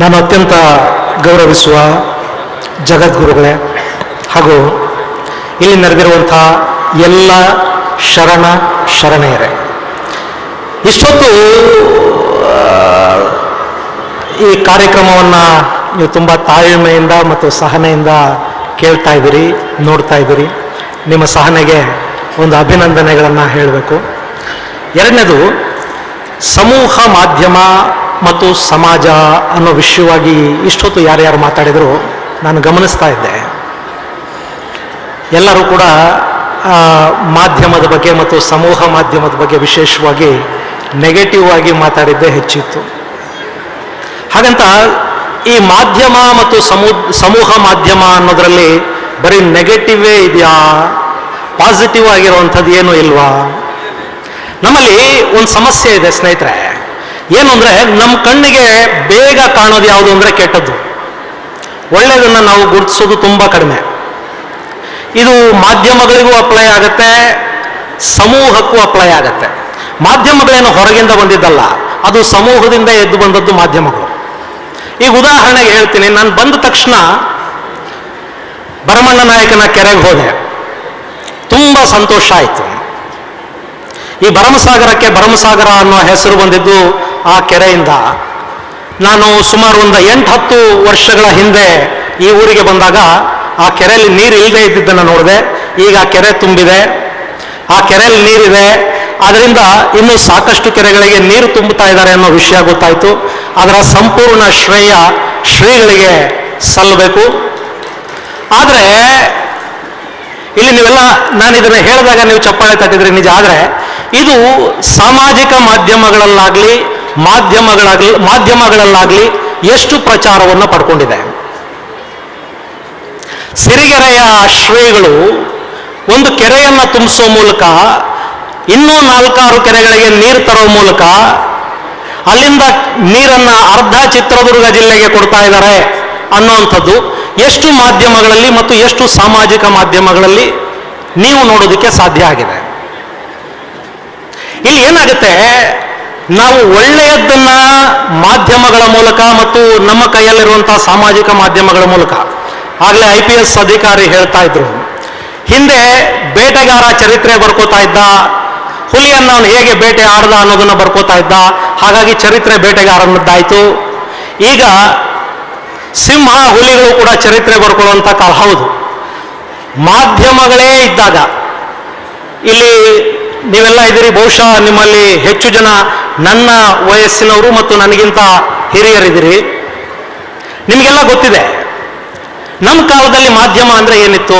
ನಾನು ಅತ್ಯಂತ ಗೌರವಿಸುವ ಜಗದ್ಗುರುಗಳೇ ಹಾಗೂ ಇಲ್ಲಿ ನೆರೆದಿರುವಂಥ ಎಲ್ಲ ಶರಣ ಶರಣೆಯರೇ. ಇಷ್ಟೊತ್ತು ಈ ಕಾರ್ಯಕ್ರಮವನ್ನು ನೀವು ತುಂಬ ತಾಳ್ಮೆಯಿಂದ ಮತ್ತು ಸಹನೆಯಿಂದ ಕೇಳ್ತಾ ಇದ್ದೀರಿ, ನೋಡ್ತಾ ಇದ್ದೀರಿ. ನಿಮ್ಮ ಸಹನೆಗೆ ಒಂದು ಅಭಿನಂದನೆಗಳನ್ನು ಹೇಳಬೇಕು. ಎರಡನೇದು, ಸಮೂಹ ಮಾಧ್ಯಮ ಮತ್ತು ಸಮಾಜ ಅನ್ನೋ ವಿಷಯವಾಗಿ ಇಷ್ಟೊತ್ತು ಯಾರ್ಯಾರು ಮಾತಾಡಿದರೂ, ನಾನು ಗಮನಿಸ್ತಾ ಇದ್ದೆ. ಎಲ್ಲರೂ ಕೂಡ ಮಾಧ್ಯಮದ ಬಗ್ಗೆ ಮತ್ತು ಸಮೂಹ ಮಾಧ್ಯಮದ ಬಗ್ಗೆ ವಿಶೇಷವಾಗಿ ನೆಗೆಟಿವ್ ಆಗಿ ಮಾತಾಡಿದ್ದೇ ಹೆಚ್ಚಿತ್ತು. ಹಾಗಂತ ಈ ಮಾಧ್ಯಮ ಮತ್ತು ಸಮೂ, ಸಮೂಹ ಮಾಧ್ಯಮ ಅನ್ನೋದರಲ್ಲಿ ಬರೀ ನೆಗೆಟಿವೇ ಇದೆಯಾ? ಪಾಸಿಟಿವ್ ಆಗಿರುವಂಥದ್ದು ಏನೂ ಇಲ್ವಾ? ನಮ್ಮಲ್ಲಿ ಒಂದು ಸಮಸ್ಯೆ ಇದೆ ಸ್ನೇಹಿತರೆ. ಏನು ಅಂದರೆ ನಮ್ಮ ಕಣ್ಣಿಗೆ ಬೇಗ ಕಾಣೋದು ಯಾವುದು ಅಂದರೆ ಕೆಟ್ಟದ್ದು. ಒಳ್ಳೆಯದನ್ನು ನಾವು ಗುರುತಿಸೋದು ತುಂಬ ಕಡಿಮೆ. ಇದು ಮಾಧ್ಯಮಗಳಿಗೂ ಅಪ್ಲೈ ಆಗುತ್ತೆ, ಸಮೂಹಕ್ಕೂ ಅಪ್ಲೈ ಆಗುತ್ತೆ. ಮಾಧ್ಯಮಗಳೇನು ಹೊರಗಿಂದ ಬಂದಿದ್ದಲ್ಲ, ಅದು ಸಮೂಹದಿಂದ ಎದ್ದು ಬಂದದ್ದು ಮಾಧ್ಯಮಗಳು. ಈಗ ಉದಾಹರಣೆಗೆ ಹೇಳ್ತೀನಿ, ನಾನು ಬಂದ ತಕ್ಷಣ ಭರಮಣ್ಣ ನಾಯಕನ ಕೆರೆಗೆ ಹೋದೆ. ತುಂಬ ಸಂತೋಷ ಆಯಿತು. ಈ ಭರಮಸಾಗರಕ್ಕೆ ಭರಮಸಾಗರ ಅನ್ನೋ ಹೆಸರು ಬಂದಿದ್ದು ಆ ಕೆರೆಯಿಂದ. ನಾನು ಸುಮಾರು ಒಂದು ಎಂಟು ಹತ್ತು ವರ್ಷಗಳ ಹಿಂದೆ ಈ ಊರಿಗೆ ಬಂದಾಗ ಆ ಕೆರೆಯಲ್ಲಿ ನೀರು ಇಲ್ಲದೆ ಇದ್ದಿದ್ದನ್ನು ನೋಡಿದೆ. ಈಗ ಆ ಕೆರೆ ತುಂಬಿದೆ. ಆ ಕೆರೆಯಲ್ಲಿ ನೀರಿದೆ. ಅದರಿಂದ ಇನ್ನೂ ಸಾಕಷ್ಟು ಕೆರೆಗಳಿಗೆ ನೀರು ತುಂಬುತ್ತಾ ಇದ್ದಾರೆ ಅನ್ನೋ ವಿಷಯ ಗೊತ್ತಾಯಿತು. ಅದರ ಸಂಪೂರ್ಣ ಶ್ರೇಯ ಶ್ರೀಗಳಿಗೆ ಸಲ್ಲಬೇಕು. ಆದರೆ, ಇಲ್ಲಿ ನೀವೆಲ್ಲ ನಾನು ಇದನ್ನು ಹೇಳಿದಾಗ ನೀವು ಚಪ್ಪಾಳೆ ತಟ್ಟಿದ್ರಿ ನಿಜ. ಆದರೆ ಇದು ಸಾಮಾಜಿಕ ಮಾಧ್ಯಮಗಳಲ್ಲಾಗಲಿ, ಮಾಧ್ಯಮಗಳಾಗಲಿ, ಮಾಧ್ಯಮಗಳಲ್ಲಾಗಲಿ ಎಷ್ಟು ಪ್ರಚಾರವನ್ನು ಪಡ್ಕೊಂಡಿದೆ. ಸಿರಿಗೆರೆಯ ಶ್ರೀಗಳು ಒಂದು ಕೆರೆಯನ್ನು ತುಂಬಿಸೋ ಮೂಲಕ, ಇನ್ನೂ ನಾಲ್ಕಾರು ಕೆರೆಗಳಿಗೆ ನೀರು ತರೋ ಮೂಲಕ, ಅಲ್ಲಿಂದ ನೀರನ್ನ ಅರ್ಧ ಚಿತ್ರದುರ್ಗ ಜಿಲ್ಲೆಗೆ ಕೊಡ್ತಾ ಇದ್ದಾರೆ ಅನ್ನುವಂಥದ್ದು ಎಷ್ಟು ಮಾಧ್ಯಮಗಳಲ್ಲಿ ಮತ್ತು ಎಷ್ಟು ಸಾಮಾಜಿಕ ಮಾಧ್ಯಮಗಳಲ್ಲಿ ನೀವು ನೋಡೋದಕ್ಕೆ ಸಾಧ್ಯ ಆಗಿದೆ. ಇಲ್ಲಿ ಏನಾಗುತ್ತೆ? ನಾವು ಒಳ್ಳೆಯದನ್ನ ಮಾಧ್ಯಮಗಳ ಮೂಲಕ ಮತ್ತು ನಮ್ಮ ಕೈಯಲ್ಲಿರುವಂತಹ ಸಾಮಾಜಿಕ ಮಾಧ್ಯಮಗಳ ಮೂಲಕ. ಆಗಲೇ ಐ ಪಿ ಎಸ್ ಅಧಿಕಾರಿ ಹೇಳ್ತಾ ಇದ್ರು. ಹಿಂದೆ ಬೇಟೆಗಾರ ಚರಿತ್ರೆ ಬರ್ಕೋತಾ ಇದ್ದ ಹುಲಿಯನ್ನು ಅವನು ಹೇಗೆ ಬೇಟೆ ಆಡ್ದ ಅನ್ನೋದನ್ನ ಬರ್ಕೋತಾ ಇದ್ದ, ಹಾಗಾಗಿ ಚರಿತ್ರೆ ಬೇಟೆಗಾರನದ್ದಾಯಿತು. ಈಗ ಸಿಂಹ ಹುಲಿಗಳು ಕೂಡ ಚರಿತ್ರೆ ಬರ್ಕೊಳ್ಳುವಂಥ ಕಾಲ ಹೌದು. ಮಾಧ್ಯಮಗಳೇ ಇದ್ದಾಗ, ಇಲ್ಲಿ ನೀವೆಲ್ಲ ಇದ್ದೀರಿ, ಬಹುಶಃ ನಿಮ್ಮಲ್ಲಿ ಹೆಚ್ಚು ಜನ ನನ್ನ ವಯಸ್ಸಿನವರು ಮತ್ತು ನನಗಿಂತ ಹಿರಿಯರಿದ್ದೀರಿ. ನಿಮಗೆಲ್ಲ ಗೊತ್ತಿದೆ, ನಮ್ಮ ಕಾಲದಲ್ಲಿ ಮಾಧ್ಯಮ ಅಂದರೆ ಏನಿತ್ತು?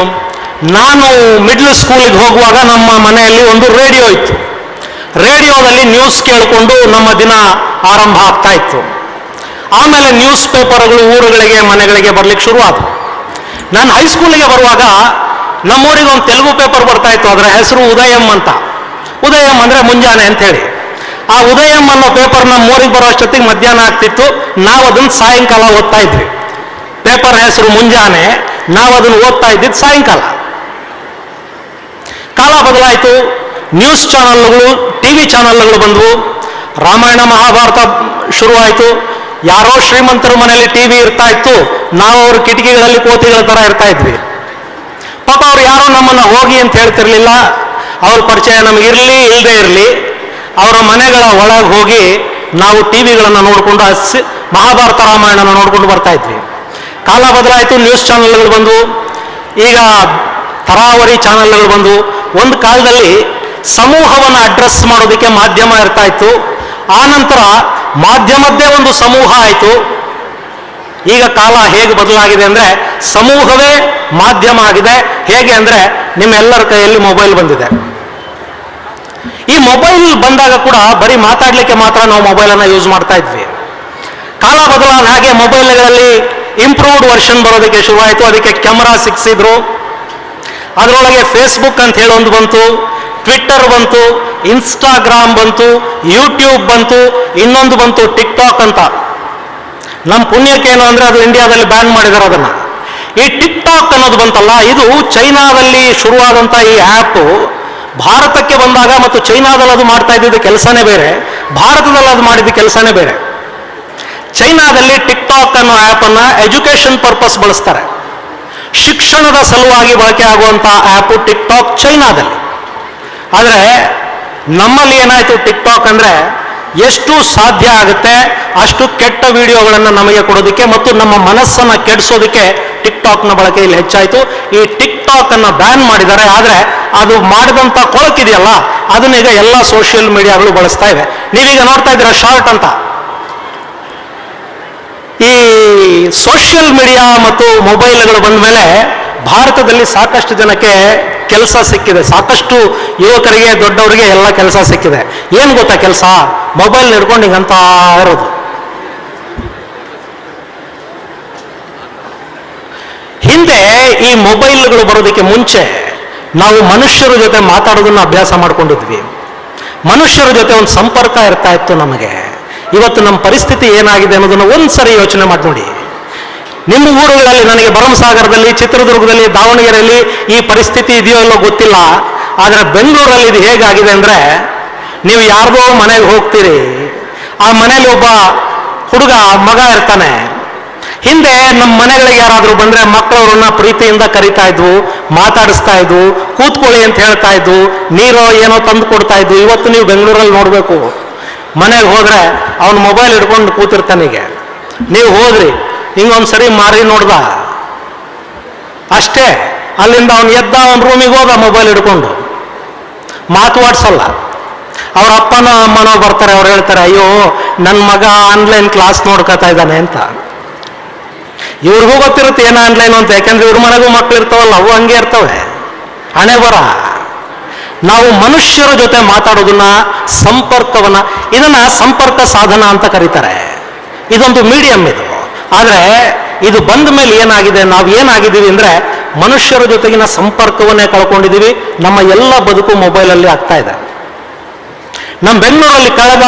ನಾನು ಮಿಡ್ಲ್ ಸ್ಕೂಲಿಗೆ ಹೋಗುವಾಗ ನಮ್ಮ ಮನೆಯಲ್ಲಿ ಒಂದು ರೇಡಿಯೋ ಇತ್ತು. ರೇಡಿಯೋದಲ್ಲಿ ನ್ಯೂಸ್ ಕೇಳಿಕೊಂಡು ನಮ್ಮ ದಿನ ಆರಂಭ ಆಗ್ತಾ ಇತ್ತು. ಆಮೇಲೆ ನ್ಯೂಸ್ ಪೇಪರ್ಗಳು ಊರುಗಳಿಗೆ, ಮನೆಗಳಿಗೆ ಬರ್ಲಿಕ್ಕೆ ಶುರು ಆದವು. ನಾನು ಹೈಸ್ಕೂಲಿಗೆ ಬರುವಾಗ ನಮ್ಮೂರಿಗೆ ಒಂದು ತೆಲುಗು ಪೇಪರ್ ಬರ್ತಾ ಇತ್ತು, ಅದರ ಹೆಸರು ಉದಯಂ ಅಂತ. ಉದಯಂ ಅಂದರೆ ಮುಂಜಾನೆ ಅಂತ ಹೇಳಿ. ಆ ಉದಯಂ ಅನ್ನೋ ಪೇಪರ್ ನಮ್ಮ ಊರಿಗೆ ಬರೋ ಅಷ್ಟೊತ್ತಿಗೆ ಮಧ್ಯಾಹ್ನ ಆಗ್ತಿತ್ತು. ನಾವು ಅದನ್ನು ಸಾಯಂಕಾಲ ಓದ್ತಾ ಇದ್ವಿ. ಪೇಪರ್ ಹೆಸರು ಮುಂಜಾನೆ. ನಾವು ಅದನ್ನು ಓದ್ತಾ ಇದ್ದಿದ್ದು ಸಾಯಂಕಾಲ. ಕಾಲ ಬದಲಾಯಿತು. ನ್ಯೂಸ್ ಚಾನಲ್ಗಳು ಟಿ ವಿ ಚಾನಲ್ಗಳು ಬಂದವು. ರಾಮಾಯಣ, ಮಹಾಭಾರತ ಶುರುವಾಯಿತು. ಯಾರೋ ಶ್ರೀಮಂತರ ಮನೆಯಲ್ಲಿ ಟಿ ವಿ ಇರ್ತಾ ಇತ್ತು. ನಾವು ಅವ್ರ ಕಿಟಕಿಗಳಲ್ಲಿ ಕೋತಿಗಳ ಥರ ಇರ್ತಾ ಇದ್ವಿ. ಪಾಪ ಅವ್ರು ಯಾರೋ ನಮ್ಮನ್ನು ಹೋಗಿ ಅಂತ ಹೇಳ್ತಿರ್ಲಿಲ್ಲ. ಅವ್ರ ಪರಿಚಯ ನಮಗಿರಲಿ ಇಲ್ಲದೆ ಇರಲಿ, ಅವರ ಮನೆಗಳ ಒಳಗೆ ಹೋಗಿ ನಾವು ಟಿ ವಿಗಳನ್ನು ನೋಡಿಕೊಂಡು ಮಹಾಭಾರತ ರಾಮಾಯಣನ ನೋಡ್ಕೊಂಡು ಬರ್ತಾ ಇದ್ವಿ. ಕಾಲ ಬದಲಾಯಿತು ನ್ಯೂಸ್ ಚಾನಲ್ಗಳು ಬಂದವು. ಈಗ ತರಾವರಿ ಚಾನಲ್ಗಳು ಬಂದವು. ಒಂದು ಕಾಲದಲ್ಲಿ ಸಮೂಹವನ್ನು ಅಡ್ರೆಸ್ ಮಾಡೋದಕ್ಕೆ ಮಾಧ್ಯಮ ಇರ್ತಾ ಇತ್ತು. ಆ ನಂತರ ಮಾಧ್ಯಮದ್ದೇ ಒಂದು ಸಮೂಹ ಆಯಿತು. ಈಗ ಕಾಲ ಹೇಗೆ ಬದಲಾಗಿದೆ ಅಂದರೆ ಸಮೂಹವೇ ಮಾಧ್ಯಮ ಆಗಿದೆ. ಹೇಗೆ ಅಂದರೆ ನಿಮ್ಮೆಲ್ಲರ ಕೈಯಲ್ಲಿ ಮೊಬೈಲ್ ಬಂದಿದೆ. ಈ ಮೊಬೈಲ್ ಬಂದಾಗ ಕೂಡ ಬರೀ ಮಾತಾಡಲಿಕ್ಕೆ ಮಾತ್ರ ನಾವು ಮೊಬೈಲನ್ನು ಯೂಸ್ ಮಾಡ್ತಾ ಇದ್ವಿ. ಕಾಲ ಬದಲಾದ ಹಾಗೆ ಮೊಬೈಲ್ಗಳಲ್ಲಿ ಇಂಪ್ರೂವ್ಡ್ ವರ್ಷನ್ ಬರೋದಕ್ಕೆ ಶುರುವಾಯಿತು. ಅದಕ್ಕೆ ಕ್ಯಾಮರಾ ಸಿಕ್ಸಿದ್ರು. ಅದರೊಳಗೆ ಫೇಸ್ಬುಕ್ ಅಂತ ಹೇಳೊಂದು ಬಂತು ಟ್ವಿಟ್ಟರ್ ಬಂತು ಇನ್ಸ್ಟಾಗ್ರಾಮ್ ಬಂತು ಯೂಟ್ಯೂಬ್ ಬಂತು, ಇನ್ನೊಂದು ಬಂತು ಟಿಕ್ ಟಾಕ್ ಅಂತ. ನಮ್ಮ ಪುಣ್ಯಕ್ಕೆ ಏನು ಅಂದರೆ ಅದು ಇಂಡಿಯಾದಲ್ಲಿ ಬ್ಯಾನ್ ಮಾಡಿದಾರೆ ಅದನ್ನು. ಈ ಟಿಕ್ ಟಾಕ್ ಅನ್ನೋದು ಬಂತಲ್ಲ, ಇದು ಚೈನಾದಲ್ಲಿ ಶುರುವಾದಂಥ ಈ ಆ್ಯಪು ಭಾರತಕ್ಕೆ ಬಂದಾಗ ಮತ್ತು ಚೈನಾದಲ್ಲಿ ಅದು ಮಾಡ್ತಾ ಇದ್ದಿದ್ದ ಕೆಲಸನೇ ಬೇರೆ, ಭಾರತದಲ್ಲಿ ಅದು ಮಾಡಿದ ಕೆಲಸನೇ ಬೇರೆ. ಚೈನಾದಲ್ಲಿ ಟಿಕ್ಟಾಕ್ ಅನ್ನೋ ಆ್ಯಪನ್ನು ಎಜುಕೇಷನ್ ಪರ್ಪಸ್ ಬಳಸ್ತಾರೆ. ಶಿಕ್ಷಣದ ಸಲುವಾಗಿ ಬಳಕೆ ಆಗುವಂಥ ಆ್ಯಪು ಟಿಕ್ಟಾಕ್ ಚೈನಾದಲ್ಲಿ. ಆದರೆ ನಮ್ಮಲ್ಲಿ ಏನಾಯಿತು ಟಿಕ್ಟಾಕ್ ಅಂದರೆ ಎಷ್ಟು ಸಾಧ್ಯ ಆಗುತ್ತೆ ಅಷ್ಟು ಕೆಟ್ಟ ವಿಡಿಯೋಗಳನ್ನು ನಮಗೆ ಕೊಡೋದಕ್ಕೆ ಮತ್ತು ನಮ್ಮ ಮನಸ್ಸನ್ನು ಕೆಡಿಸೋದಕ್ಕೆ ಟಿಕ್ಟಾಕ್ನ ಬಳಕೆ ಇಲ್ಲಿ ಹೆಚ್ಚಾಯಿತು. ಈ ಟಿಕ್ಟಾಕ್ ಅನ್ನು ಬ್ಯಾನ್ ಮಾಡಿದ್ದಾರೆ, ಆದರೆ ಅದು ಮಾಡಿದಂಥ ಕೊಳಕಿದೆಯಲ್ಲ, ಅದನ್ನೀಗ ಎಲ್ಲ ಸೋಷಿಯಲ್ ಮೀಡಿಯಾಗಳು ಬಳಸ್ತಾ ಇವೆ. ನೀವೀಗ ನೋಡ್ತಾ ಇದ್ದೀರಾ ಶಾರ್ಟ್ ಅಂತ? ಈ ಸೋಷಿಯಲ್ ಮೀಡಿಯಾ ಮತ್ತು ಮೊಬೈಲ್ಗಳು ಬಂದ ಮೇಲೆ ಭಾರತದಲ್ಲಿ ಸಾಕಷ್ಟು ಜನಕ್ಕೆ ಕೆಲಸ ಸಿಕ್ಕಿದೆ. ಸಾಕಷ್ಟು ಯುವಕರಿಗೆ, ದೊಡ್ಡವರಿಗೆ ಎಲ್ಲ ಕೆಲಸ ಸಿಕ್ಕಿದೆ. ಏನು ಗೊತ್ತಾ ಕೆಲಸ? ಮೊಬೈಲ್ ಹಿಡ್ಕೊಂಡು ಹಿಂಗಂತ ಇರೋದು. ಹಿಂದೆ ಈ ಮೊಬೈಲ್ಗಳು ಬರೋದಕ್ಕೆ ಮುಂಚೆ ನಾವು ಮನುಷ್ಯರ ಜೊತೆ ಮಾತಾಡೋದನ್ನ ಅಭ್ಯಾಸ ಮಾಡ್ಕೊಂಡಿದ್ವಿ. ಮನುಷ್ಯರ ಜೊತೆ ಒಂದು ಸಂಪರ್ಕ ಇರ್ತಾ ಇತ್ತು ನಮಗೆ. ಇವತ್ತು ನಮ್ಮ ಪರಿಸ್ಥಿತಿ ಏನಾಗಿದೆ ಅನ್ನೋದನ್ನ ಒಂದ್ಸರಿ ಯೋಚನೆ ಮಾಡಿ ನೋಡಿ ನಿಮ್ಮ ಊರುಗಳಲ್ಲಿ ನನಗೆ ಭರಮಸಾಗರದಲ್ಲಿ ಚಿತ್ರದುರ್ಗದಲ್ಲಿ, ದಾವಣಗೆರೆಯಲ್ಲಿ ಈ ಪರಿಸ್ಥಿತಿ ಇದೆಯೋ ಇಲ್ಲೋ ಗೊತ್ತಿಲ್ಲ. ಆದರೆ ಬೆಂಗಳೂರಲ್ಲಿ ಇದು ಹೇಗಾಗಿದೆ ಅಂದರೆ ನೀವು ಯಾರ್ದೋ ಮನೆಗೆ ಹೋಗ್ತೀರಿ. ಆ ಮನೇಲಿ ಒಬ್ಬ ಹುಡುಗ, ಮಗ ಇರ್ತಾನೆ. ಹಿಂದೆ ನಮ್ಮ ಮನೆಗಳಿಗೆ ಯಾರಾದರೂ ಬಂದ್ರೆ ಮಕ್ಕಳವ್ರನ್ನ ಪ್ರೀತಿಯಿಂದ ಕರಿತಾ ಇದ್ವು, ಮಾತಾಡಿಸ್ತಾ ಇದ್ವು, ಕೂತ್ಕೊಳ್ಳಿ ಅಂತ ಹೇಳ್ತಾ ಇದ್ವು, ನೀರೋ ಏನೋ ತಂದು ಕೊಡ್ತಾ ಇದ್ವು. ಇವತ್ತು ನೀವು ಬೆಂಗಳೂರಲ್ಲಿ ನೋಡಬೇಕು. ಮನೆಗೆ ಹೋದರೆ ಅವನು ಮೊಬೈಲ್ ಹಿಡ್ಕೊಂಡು ಕೂತಿರ್ತಾನೀಗ ನೀವು ಹೋದ್ರಿ. ಹಿಂಗೊಂದು ಸರಿ ಮಾರಿ ನೋಡ್ದ. ಅಷ್ಟೇ, ಅಲ್ಲಿಂದ ಅವನು ಎದ್ದ, ಅವನ ರೂಮಿಗೆ ಹೋದ ಮೊಬೈಲ್ ಹಿಡ್ಕೊಂಡು. ಮಾತುವಾಡ್ಸಲ್ಲ ಅವ್ರ ಅಪ್ಪನ, ಅಮ್ಮನೋ ಬರ್ತಾರೆ, ಅವ್ರು ಹೇಳ್ತಾರೆ, ಅಯ್ಯೋ ನನ್ನ ಮಗ ಆನ್ಲೈನ್ ಕ್ಲಾಸ್ ನೋಡ್ಕೊತಾ ಇದ್ದಾನೆ ಅಂತ. ಇವ್ರಿಗೂ ಗೊತ್ತಿರುತ್ತೆ ಏನು ಆನ್ಲೈನ್ ಅಂತ, ಯಾಕಂದ್ರೆ ಇವ್ರ ಮನೆಗೂ ಮಕ್ಳು ಇರ್ತಾವಲ್ಲ, ಅವು ಹಂಗೆ ಇರ್ತವೆ. ಹಣೆ ಬರ. ನಾವು ಮನುಷ್ಯರ ಜೊತೆ ಮಾತಾಡೋದನ್ನ, ಸಂಪರ್ಕವನ್ನ, ಇದನ್ನ ಸಂಪರ್ಕ ಸಾಧನ ಅಂತ ಕರೀತಾರೆ. ಇದೊಂದು ಮೀಡಿಯಂ ಇದು. ಆದರೆ ಇದು ಬಂದ ಮೇಲೆ ಏನಾಗಿದೆ? ನಾವು ಏನಾಗಿದ್ದೀವಿ ಅಂದ್ರೆ ಮನುಷ್ಯರ ಜೊತೆಗಿನ ಸಂಪರ್ಕವನ್ನೇ ಕಳ್ಕೊಂಡಿದ್ದೀವಿ. ನಮ್ಮ ಎಲ್ಲ ಬದುಕು ಮೊಬೈಲಲ್ಲಿ ಆಗ್ತಾ ಇದೆ. ನಮ್ಮ ಬೆಂಗಳೂರಲ್ಲಿ ಕಳೆದ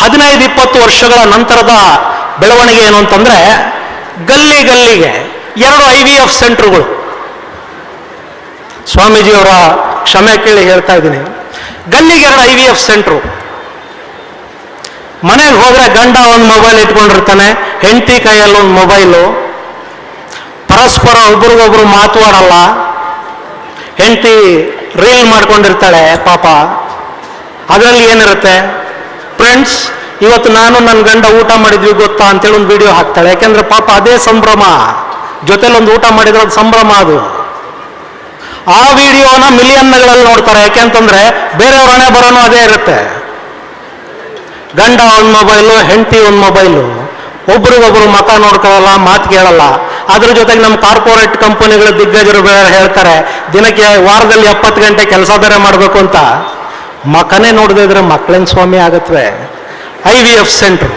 ಹದಿನೈದು, ಇಪ್ಪತ್ತು ವರ್ಷಗಳ ನಂತರದ ಬೆಳವಣಿಗೆ ಏನು ಅಂತಂದ್ರೆ ಗಲ್ಲಿ ಗಲ್ಲಿಗೆ ಎರಡು ಐ ವಿ ಎಫ್ ಸೆಂಟರ್ಗಳು. ಸ್ವಾಮೀಜಿಯವರ ಕ್ಷಮೆ ಕೇಳಿ ಹೇಳ್ತಾ ಇದ್ದೀನಿ. ಗಲ್ಲಿಗೆ ಎರಡು ಐ ವಿ ಎಫ್ ಸೆಂಟ್ರು. ಮನೆಗೆ ಹೋದ್ರೆ ಗಂಡ ಒಂದು ಮೊಬೈಲ್ ಇಟ್ಕೊಂಡಿರ್ತಾನೆ, ಹೆಂಡತಿ ಕೈಯಲ್ಲಿ ಒಂದು ಮೊಬೈಲು ಪರಸ್ಪರ ಒಬ್ರಿಗೊಬ್ರು ಮಾತಾಡಲ್ಲ ಹೆಂಡತಿ ರೀಲ್ ಮಾಡ್ಕೊಂಡಿರ್ತಾಳೆ ಪಾಪ. ಅದರಲ್ಲಿ ಏನಿರುತ್ತೆ? ಫ್ರೆಂಡ್ಸ್ ಇವತ್ತು ನಾನು ನನ್ನ ಗಂಡ ಊಟ ಮಾಡಿದ್ವಿ ಗೊತ್ತಾ ಅಂತೇಳಿ ಒಂದು ವಿಡಿಯೋ ಹಾಕ್ತಾಳೆ. ಯಾಕೆಂದ್ರೆ ಪಾಪ ಅದೇ ಸಂಭ್ರಮ. ಜೊತೆಲಿ ಒಂದು ಊಟ ಮಾಡಿದ್ರೆ ಅದು ಸಂಭ್ರಮ ಅದು. ಆ ವಿಡಿಯೋನ ಮಿಲಿಯನ್ಗಳಲ್ಲಿ ನೋಡ್ತಾರೆ. ಯಾಕೆಂತಂದ್ರೆ ಬೇರೆಯವ್ರ ಹಣೆ ಬರೋನು ಅದೇ ಇರುತ್ತೆ. ಗಂಡ ಒಂದು ಮೊಬೈಲು, ಹೆಂಡತಿ ಒಂದು ಮೊಬೈಲು. ಒಬ್ರಿಗೊಬ್ರು ಮತ ನೋಡ್ಕೊಳ್ಳಲ್ಲ ಮಾತು ಕೇಳಲ್ಲ. ಅದ್ರ ಜೊತೆಗೆ ನಮ್ಮ ಕಾರ್ಪೊರೇಟ್ ಕಂಪನಿಗಳ ದಿಗ್ಗಜರು ಬೇರೆ ಹೇಳ್ತಾರೆ, ದಿನಕ್ಕೆ ವಾರದಲ್ಲಿ ಎಪ್ಪತ್ತು ಗಂಟೆ ಕೆಲಸ ಬೇರೆ ಮಾಡಬೇಕು ಅಂತ. ಮಕನೇ ನೋಡದೇ ಇದ್ರೆ ಮಕ್ಕಳೇನು ಸ್ವಾಮಿ ಆಗತ್ವೆ. I V F centre.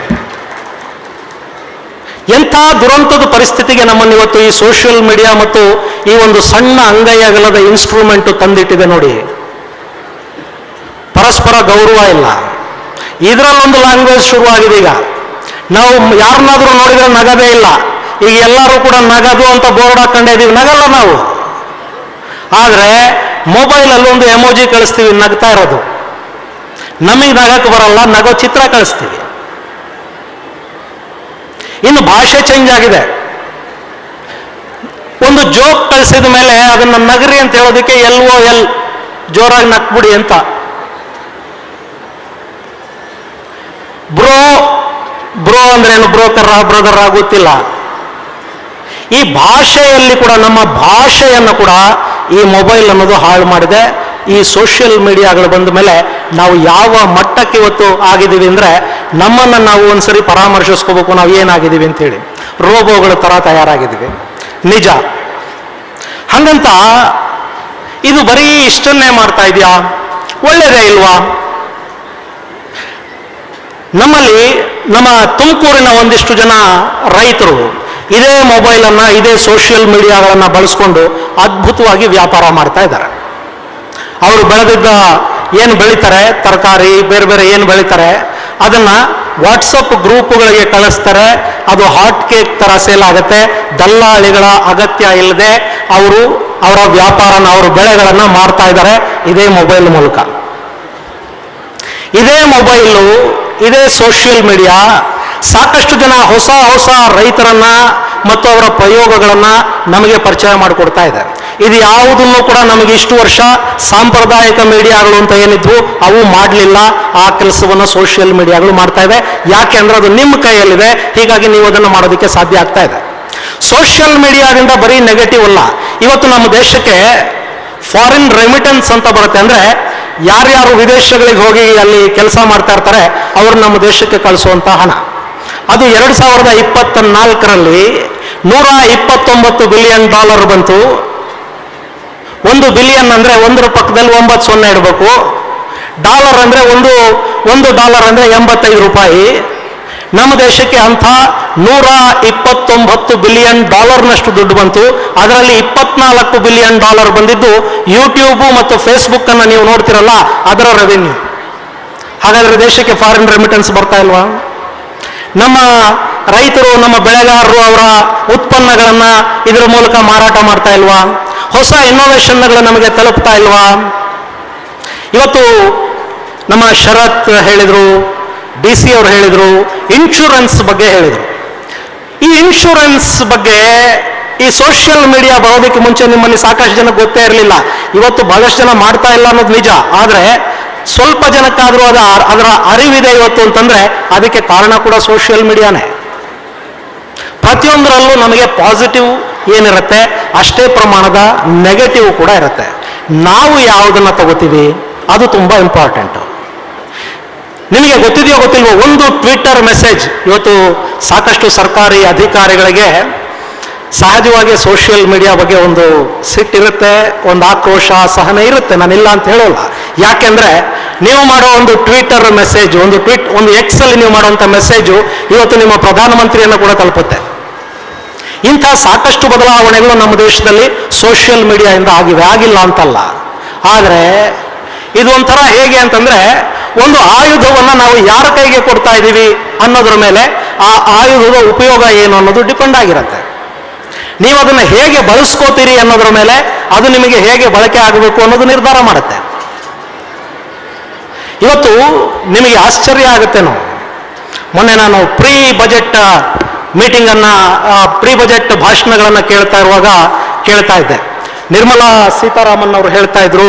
ಎಂಥ ದುರಂತದ ಪರಿಸ್ಥಿತಿಗೆ ನಮ್ಮನ್ನು ಇವತ್ತು ಈ ಸೋಷಿಯಲ್ ಮೀಡಿಯಾ ಮತ್ತು ಈ ಒಂದು ಸಣ್ಣ ಅಂಗೈಯಾಗಲದ ಇನ್ಸ್ಟ್ರೂಮೆಂಟ್ ತಂದಿಟ್ಟಿದೆ ನೋಡಿ. ಪರಸ್ಪರ ಗೌರವ ಇಲ್ಲ. ಇದರಲ್ಲೊಂದು ಲ್ಯಾಂಗ್ವೇಜ್ ಶುರುವಾಗಿದೆ ಈಗ. ನಾವು ಯಾರನ್ನಾದ್ರೂ ನೋಡಿದ್ರೆ ನಗದೇ ಇಲ್ಲ. ಈಗ ಎಲ್ಲರೂ ಕೂಡ ನಗದು ಅಂತ ಬೋರ್ಡ್ ಹಾಕೊಂಡೇ ಇದೀವಿ. ನಗಲ್ಲ ನಾವು. ಆದರೆ ಮೊಬೈಲಲ್ಲಿ ಒಂದು ಎಮೋಜಿ ಕಳಿಸ್ತೀವಿ, ನಗ್ತಾ ಇರೋದು. ನಮಗೆ ನಗಕ್ಕೆ ಬರಲ್ಲ, ನಗೋ ಚಿತ್ರ ಕಳಿಸ್ತೀವಿ. ಇನ್ನು ಭಾಷೆ ಚೇಂಜ್ ಆಗಿದೆ. ಒಂದು ಜೋಕ್ ಕಳಿಸಿದ ಮೇಲೆ ಅದನ್ನ ನಗರಿ ಅಂತ ಹೇಳೋದಕ್ಕೆ ಎಲ್ ಓ ಎಲ್ ಜೋರಾಗಿ ನಕ್ಬಿಡಿ ಅಂತ. ಬ್ರೋ ಬ್ರೋ ಅಂದ್ರೆ ಏನು ಬ್ರೋಕರ ಬ್ರದರ ಗೊತ್ತಿಲ್ಲ. ಈ ಭಾಷೆಯಲ್ಲಿ ಕೂಡ, ನಮ್ಮ ಭಾಷೆಯನ್ನು ಕೂಡ ಈ ಮೊಬೈಲ್ ಅನ್ನೋದು ಹಾಳು ಮಾಡಿದೆ. ಈ ಸೋಷಿಯಲ್ ಮೀಡಿಯಾಗಳು ಬಂದ ಮೇಲೆ ನಾವು ಯಾವ ಮಟ್ಟಕ್ಕೆ ಇವತ್ತು ಆಗಿದ್ದೀವಿ ಅಂದ್ರೆ ನಮ್ಮನ್ನು ನಾವು ಒಂದ್ಸರಿ ಪರಾಮರ್ಶಿಸ್ಕೋಬೇಕು, ನಾವು ಏನಾಗಿದ್ದೀವಿ ಅಂತೇಳಿ. ರೋಬೋಗಳ ಥರ ತಯಾರಾಗಿದ್ದೀವಿ. ನಿಜ. ಹಂಗಂತ ಇದು ಬರೀ ಇಷ್ಟನ್ನೇ ಮಾಡ್ತಾ ಇದೆಯಾ? ಒಳ್ಳೆಯದೇ ಇಲ್ವಾ? ನಮ್ಮಲ್ಲಿ ನಮ್ಮ ತುಮಕೂರಿನ ಒಂದಿಷ್ಟು ಜನ ರೈತರು ಇದೇ ಮೊಬೈಲನ್ನು ಇದೇ ಸೋಷಿಯಲ್ ಮೀಡಿಯಾಗಳನ್ನು ಬಳಸ್ಕೊಂಡು ಅದ್ಭುತವಾಗಿ ವ್ಯಾಪಾರ ಮಾಡ್ತಾ ಇದ್ದಾರೆ. ಅವರು ಬೆಳೆದಿದ್ದ ಏನು ಬೆಳೀತಾರೆ, ತರಕಾರಿ, ಬೇರೆ ಬೇರೆ ಏನು ಬೆಳೀತಾರೆ, ಅದನ್ನ ವಾಟ್ಸಪ್ ಗ್ರೂಪ್ಗಳಿಗೆ ಕಳಿಸ್ತಾರೆ, ಅದು ಹಾಟ್ ಕೇಕ್ ತರ ಸೇಲ್ ಆಗುತ್ತೆ, ದಲ್ಲಾಳಿಗಳ ಅಗತ್ಯ ಇಲ್ಲದೆ ಅವರು ಅವರ ವ್ಯಾಪಾರನ, ಅವರ ಬೆಳೆಗಳನ್ನು ಮಾಡ್ತಾ ಇದ್ದಾರೆ ಇದೇ ಮೊಬೈಲ್ ಮೂಲಕ. ಇದೇ ಮೊಬೈಲು ಇದೇ ಸೋಷಿಯಲ್ ಮೀಡಿಯಾ ಸಾಕಷ್ಟು ಜನ ಹೊಸ ಹೊಸ ರೈತರನ್ನ ಮತ್ತು ಅವರ ಪ್ರಯೋಗಗಳನ್ನ ನಮಗೆ ಪರಿಚಯ ಮಾಡಿಕೊಡ್ತಾ ಇದೆ ಇದು ಯಾವುದನ್ನು ಕೂಡ ನಮಗೆ ಇಷ್ಟು ವರ್ಷ ಸಾಂಪ್ರದಾಯಿಕ ಮೀಡಿಯಾಗಳು ಅಂತ ಏನಿದ್ವು, ಅವು ಮಾಡಲಿಲ್ಲ. ಆ ಕೆಲಸವನ್ನು ಸೋಷಿಯಲ್ ಮೀಡಿಯಾಗಳು ಮಾಡ್ತಾ ಇದೆ. ಯಾಕೆ ಅಂದರೆ ಅದು ನಿಮ್ಮ ಕೈಯಲ್ಲಿದೆ. ಹೀಗಾಗಿ ನೀವು ಅದನ್ನು ಮಾಡೋದಕ್ಕೆ ಸಾಧ್ಯ ಆಗ್ತಾ ಇದೆ. ಸೋಷಿಯಲ್ ಮೀಡಿಯಾದಿಂದ ಬರೀ ನೆಗೆಟಿವ್ ಅಲ್ಲ. ಇವತ್ತು ನಮ್ಮ ದೇಶಕ್ಕೆ ಫಾರಿನ್ ರೆಮಿಟೆನ್ಸ್ ಅಂತ ಬರುತ್ತೆ. ಅಂದ್ರೆ ಯಾರ್ಯಾರು ವಿದೇಶಗಳಿಗೆ ಹೋಗಿ ಅಲ್ಲಿ ಕೆಲಸ ಮಾಡ್ತಾ ಇರ್ತಾರೆ, ಅವರು ನಮ್ಮ ದೇಶಕ್ಕೆ ಕಳಿಸುವಂತ ಹಣ. ಅದು ಎರಡು ಸಾವಿರದ ಇಪ್ಪತ್ತ ನಾಲ್ಕರಲ್ಲಿ ನೂರ ಇಪ್ಪತ್ತೊಂಬತ್ತು ಬಿಲಿಯನ್ ಡಾಲರ್ ಬಂತು. ಒಂದು ಬಿಲಿಯನ್ ಅಂದ್ರೆ ಒಂದರ ಪಕ್ಕದಲ್ಲಿ ಒಂಬತ್ತು ಸೊನ್ನೆ ಇಡಬೇಕು. ಡಾಲರ್ ಅಂದ್ರೆ ಒಂದು ಒಂದು ಡಾಲರ್ ಅಂದ್ರೆ ಎಂಬತ್ತೈದು ರೂಪಾಯಿ. ನಮ್ಮ ದೇಶಕ್ಕೆ ಅಂಥ ನೂರ ಇಪ್ಪತ್ತೊಂಬತ್ತು ಬಿಲಿಯನ್ ಡಾಲರ್ನಷ್ಟು ದುಡ್ಡು ಬಂತು. ಅದರಲ್ಲಿ ಇಪ್ಪತ್ನಾಲ್ಕು ಬಿಲಿಯನ್ ಡಾಲರ್ ಬಂದಿದ್ದು ಯೂಟ್ಯೂಬು ಮತ್ತು ಫೇಸ್ಬುಕ್ಕನ್ನು ನೀವು ನೋಡ್ತಿರಲ್ಲ, ಅದರ ರೆವಿನ್ಯೂ ಹಾಗಾದ್ರೆ ದೇಶಕ್ಕೆ ಫಾರಿನ್ ರೆಮಿಟೆನ್ಸ್ ಬರ್ತಾ ಇಲ್ವಾ? ನಮ್ಮ ರೈತರು, ನಮ್ಮ ಬೆಳೆಗಾರರು ಅವರ ಉತ್ಪನ್ನಗಳನ್ನ ಇದರ ಮೂಲಕ ಮಾರಾಟ ಮಾಡ್ತಾ ಇಲ್ವಾ? ಹೊಸ ಇನ್ನೋವೇಷನ್ಗಳು ನಮಗೆ ತಲುಪ್ತಾ ಇಲ್ವಾ? ಇವತ್ತು ನಮ್ಮ ಶರತ್ ಹೇಳಿದರು ಡಿ ಸಿ ಅವರು ಹೇಳಿದರು ಇನ್ಶೂರೆನ್ಸ್ ಬಗ್ಗೆ ಹೇಳಿದರು. ಈ ಇನ್ಶೂರೆನ್ಸ್ ಬಗ್ಗೆ ಈ ಸೋಷಿಯಲ್ ಮೀಡಿಯಾ ಬರೋದಕ್ಕೆ ಮುಂಚೆ ನಿಮ್ಮಲ್ಲಿ ಸಾಕಷ್ಟು ಜನ ಗೊತ್ತೇ ಇರಲಿಲ್ಲ. ಇವತ್ತು ಬಹಳಷ್ಟು ಜನ ಮಾಡ್ತಾ ಇಲ್ಲ ಅನ್ನೋದು ನಿಜ. ಆದರೆ ಸ್ವಲ್ಪ ಜನಕ್ಕಾದರೂ ಅದ ಅದರ ಅರಿವಿದೆ ಇವತ್ತು ಅಂತಂದರೆ ಅದಕ್ಕೆ ಕಾರಣ ಕೂಡ ಸೋಷಿಯಲ್ ಮೀಡಿಯಾನೇ ಪ್ರತಿಯೊಂದರಲ್ಲೂ ನಮಗೆ ಪಾಸಿಟಿವ್ ಏನಿರುತ್ತೆ, ಅಷ್ಟೇ ಪ್ರಮಾಣದ ನೆಗೆಟಿವ್ ಕೂಡ ಇರುತ್ತೆ. ನಾವು ಯಾವುದನ್ನು ತಗೋತೀವಿ? ಅದು ತುಂಬ ಇಂಪಾರ್ಟೆಂಟ್ ನಿಮಗೆ ಗೊತ್ತಿದೆಯೋ ಗೊತ್ತಿಲ್ವೋ, ಒಂದು ಟ್ವಿಟ್ಟರ್ ಮೆಸೇಜ್ ಇವತ್ತು ಸಾಕಷ್ಟು ಸರ್ಕಾರಿ ಅಧಿಕಾರಿಗಳಿಗೆ ಸಹಜವಾಗಿ ಸೋಷಿಯಲ್ ಮೀಡಿಯಾ ಬಗ್ಗೆ ಒಂದು ಸಿಟ್ಟಿರುತ್ತೆ ಒಂದು ಆಕ್ರೋಶ ಸಹನೆ ಇರುತ್ತೆ, ನಾನಿಲ್ಲ ಅಂತ ಹೇಳೋಲ್ಲ. ಯಾಕೆಂದ್ರೆ ನೀವು ಮಾಡೋ ಒಂದು ಟ್ವಿಟರ್ ಮೆಸೇಜ್ ಒಂದು ಟ್ವಿಟ್ ಒಂದು ಎಕ್ಸ್ ಅಲ್ಲಿ ನೀವು ಮಾಡುವಂಥ ಮೆಸೇಜು ಇವತ್ತು ನಿಮ್ಮ ಪ್ರಧಾನಮಂತ್ರಿಯನ್ನು ಕೂಡ ತಲುಪುತ್ತೆ. ಇಂಥ ಸಾಕಷ್ಟು ಬದಲಾವಣೆಗಳು ನಮ್ಮ ದೇಶದಲ್ಲಿ ಸೋಷಿಯಲ್ ಇಂದ ಆಗಿವೆ. ಆಗಿಲ್ಲ ಅಂತಲ್ಲ. ಆದರೆ, ಇದು ಒಂಥರ ಹೇಗೆ ಅಂತಂದ್ರೆ ಒಂದು ಆಯುಧವನ್ನು ನಾವು ಯಾರ ಕೈಗೆ ಕೊಡ್ತಾ ಇದ್ದೀವಿ ಅನ್ನೋದ್ರ ಮೇಲೆ ಆ ಆಯುಧದ ಉಪಯೋಗ ಏನು ಅನ್ನೋದು ಡಿಪೆಂಡ್ ಆಗಿರುತ್ತೆ. ನೀವು ಅದನ್ನು ಹೇಗೆ ಬಳಸ್ಕೋತೀರಿ ಅನ್ನೋದ್ರ ಮೇಲೆ ಅದು ನಿಮಗೆ ಹೇಗೆ ಬಳಕೆ ಆಗಬೇಕು ಅನ್ನೋದು ನಿರ್ಧಾರ ಮಾಡುತ್ತೆ. ಇವತ್ತು ನಿಮಗೆ ಆಶ್ಚರ್ಯ ಆಗುತ್ತೇನೋ ಮೊನ್ನೆ ನಾನು ಪ್ರೀ ಬಜೆಟ್ ಮೀಟಿಂಗ್ ಅನ್ನ ಪ್ರೀ ಬಜೆಟ್ ಭಾಷಣಗಳನ್ನು ಕೇಳ್ತಾ ಇರುವಾಗ ಕೇಳ್ತಾ ಇದ್ದೆ. ನಿರ್ಮಲಾ ಸೀತಾರಾಮನ್ ಅವರು ಹೇಳ್ತಾ ಇದ್ರು,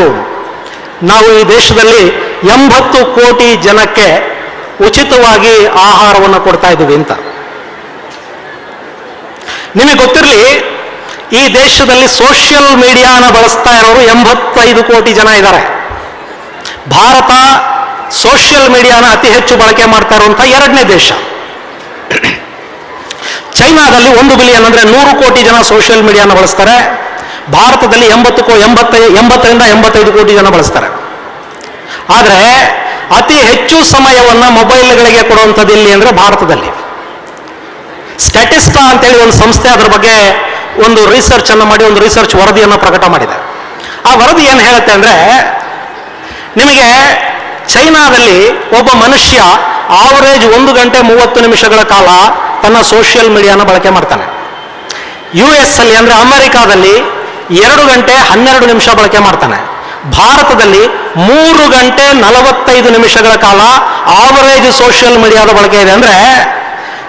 ನಾವು ಈ ದೇಶದಲ್ಲಿ ಎಂಬತ್ತು ಕೋಟಿ ಜನಕ್ಕೆ ಉಚಿತವಾಗಿ ಆಹಾರವನ್ನು ಕೊಡ್ತಾ ಇದ್ದೀವಿ ಅಂತ. ನಿಮಗೆ ಗೊತ್ತಿರಲಿ, ಈ ದೇಶದಲ್ಲಿ ಸೋಷಿಯಲ್ ಮೀಡಿಯಾನ ಬಳಸ್ತಾ ಇರೋರು ಎಂಬತ್ತೈದು ಕೋಟಿ ಜನ ಇದ್ದಾರೆ. ಭಾರತ ಸೋಷಿಯಲ್ ಮೀಡಿಯಾನ ಅತಿ ಹೆಚ್ಚು ಬಳಕೆ ಮಾಡ್ತಾ ಇರುವಂತಹ ಎರಡನೇ ದೇಶ. ಚೈನಾದಲ್ಲಿ ಒಂದು ಬಿಲಿಯನ್ ಅಂದ್ರೆ ನೂರು ಕೋಟಿ ಜನ ಸೋಷಿಯಲ್ ಮೀಡಿಯಾನ ಬಳಸ್ತಾರೆ. ಭಾರತದಲ್ಲಿ ಎಂಬತ್ತು ಕೋ ಎಂಬತ್ತೈ ಎಂಬತ್ತರಿಂದ ಎಂಬತ್ತೈದು ಕೋಟಿ ಜನ ಬಳಸ್ತಾರೆ. ಆದರೆ ಅತಿ ಹೆಚ್ಚು ಸಮಯವನ್ನ ಮೊಬೈಲ್ಗಳಿಗೆ ಕೊಡುವಂಥದ್ದು ಇಲ್ಲಿ ಅಂದ್ರೆ ಭಾರತದಲ್ಲಿ. ಸ್ಟ್ಯಾಟಿಸ್ಟಾ ಅಂತೇಳಿ ಒಂದು ಸಂಸ್ಥೆ ಅದರ ಬಗ್ಗೆ ಒಂದು ರಿಸರ್ಚ್ ಅನ್ನು ಮಾಡಿ, ಒಂದು ರಿಸರ್ಚ್ ವರದಿಯನ್ನು ಪ್ರಕಟ ಮಾಡಿದೆ. ಆ ವರದಿ ಏನು ಹೇಳುತ್ತೆ ಅಂದರೆ, ನಿಮಗೆ ಚೈನಾದಲ್ಲಿ ಒಬ್ಬ ಮನುಷ್ಯ ಆವರೇಜ್ ಒಂದು ಗಂಟೆ ಮೂವತ್ತು ನಿಮಿಷಗಳ ಕಾಲ ತನ್ನ ಸೋಷಿಯಲ್ ಮೀಡಿಯಾನ ಬಳಕೆ ಮಾಡ್ತಾನೆ. ಯು ಎಸ್ ಅಲ್ಲಿ ಅಂದರೆ ಅಮೆರಿಕಾದಲ್ಲಿ ಎರಡು ಗಂಟೆ ಹನ್ನೆರಡು ನಿಮಿಷ ಬಳಕೆ ಮಾಡ್ತಾನೆ. ಭಾರತದಲ್ಲಿ ಮೂರು ಗಂಟೆ ನಲವತ್ತೈದು ನಿಮಿಷಗಳ ಕಾಲ ಆವರೇಜ್ ಸೋಷಿಯಲ್ ಮೀಡಿಯಾದ ಬಳಕೆ ಇದೆ ಅಂದ್ರೆ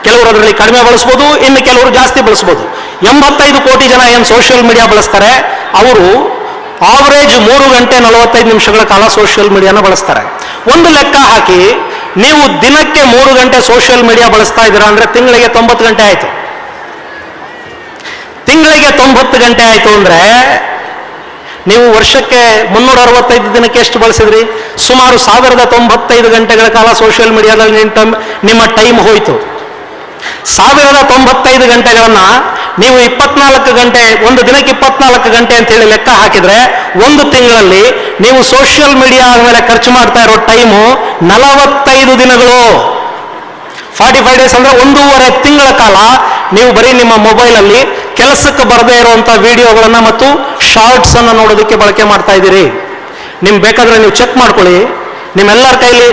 ಕೆಲವರು ಅದರಲ್ಲಿ ಕಡಿಮೆ ಬಳಸ್ಬೋದು, ಇನ್ನು ಕೆಲವರು ಜಾಸ್ತಿ ಬಳಸ್ಬೋದು. ಎಂಬತ್ತೈದು ಕೋಟಿ ಜನ ಏನು ಸೋಷಿಯಲ್ ಮೀಡಿಯಾ ಬಳಸ್ತಾರೆ, ಅವರು ಆವರೇಜ್ ಮೂರು ಗಂಟೆ ನಲವತ್ತೈದು ನಿಮಿಷಗಳ ಕಾಲ ಸೋಷಿಯಲ್ ಮೀಡಿಯಾನ ಬಳಸ್ತಾರೆ. ಒಂದು ಲೆಕ್ಕ ಹಾಕಿ, ನೀವು ದಿನಕ್ಕೆ ಮೂರು ಗಂಟೆ ಸೋಷಿಯಲ್ ಮೀಡಿಯಾ ಬಳಸ್ತಾ ಇದ್ದೀರಾ ಅಂದ್ರೆ ತಿಂಗಳಿಗೆ ತೊಂಬತ್ತು ಗಂಟೆ ಆಯ್ತು. ತಿಂಗಳಿಗೆ ತೊಂಬತ್ತು ಗಂಟೆ ಆಯ್ತು ಅಂದ್ರೆ ನೀವು ವರ್ಷಕ್ಕೆ ಮುನ್ನೂರ ಅರವತ್ತೈದು ದಿನಕ್ಕೆ ಎಷ್ಟು ಬಳಸಿದ್ರಿ? ಸುಮಾರು ಸಾವಿರದ ತೊಂಬತ್ತೈದು ಗಂಟೆಗಳ ಕಾಲ ಸೋಷಿಯಲ್ ಮೀಡಿಯಾದಲ್ಲಿ ನಿಮ್ಮ ನಿಮ್ಮ ಟೈಮ್ ಹೋಯಿತು. ಸಾವಿರದ ತೊಂಬತ್ತೈದು ಗಂಟೆಗಳನ್ನ ನೀವು ಇಪ್ಪತ್ನಾಲ್ಕು ಗಂಟೆ, ಒಂದು ದಿನಕ್ಕೆ ಇಪ್ಪತ್ನಾಲ್ಕು ಗಂಟೆ ಅಂತ ಹೇಳಿ ಲೆಕ್ಕ ಹಾಕಿದ್ರೆ ಒಂದು ತಿಂಗಳಲ್ಲಿ ನೀವು ಸೋಷಿಯಲ್ ಮೀಡಿಯಾ ಮೇಲೆ ಖರ್ಚು ಮಾಡ್ತಾ ಇರೋ ಟೈಮು ನಲವತ್ತೈದು ದಿನಗಳು. ಫಾರ್ಟಿ ಫೈವ್ ಡೇಸ್ ಅಂದ್ರೆ ಒಂದೂವರೆ ತಿಂಗಳ ಕಾಲ ನೀವು ಬರೀ ನಿಮ್ಮ ಮೊಬೈಲಲ್ಲಿ ಕೆಲಸಕ್ಕೆ ಬರದೇ ಇರುವಂಥ ವಿಡಿಯೋಗಳನ್ನು ಮತ್ತು ಶಾರ್ಟ್ಸ್ ಅನ್ನು ನೋಡೋದಕ್ಕೆ ಬಳಕೆ ಮಾಡ್ತಾ ಇದ್ದೀರಿ. ನಿಮ್ಗೆ ಬೇಕಾದ್ರೆ ನೀವು ಚೆಕ್ ಮಾಡ್ಕೊಳ್ಳಿ. ನಿಮ್ಮೆಲ್ಲರ ಕೈಲಿ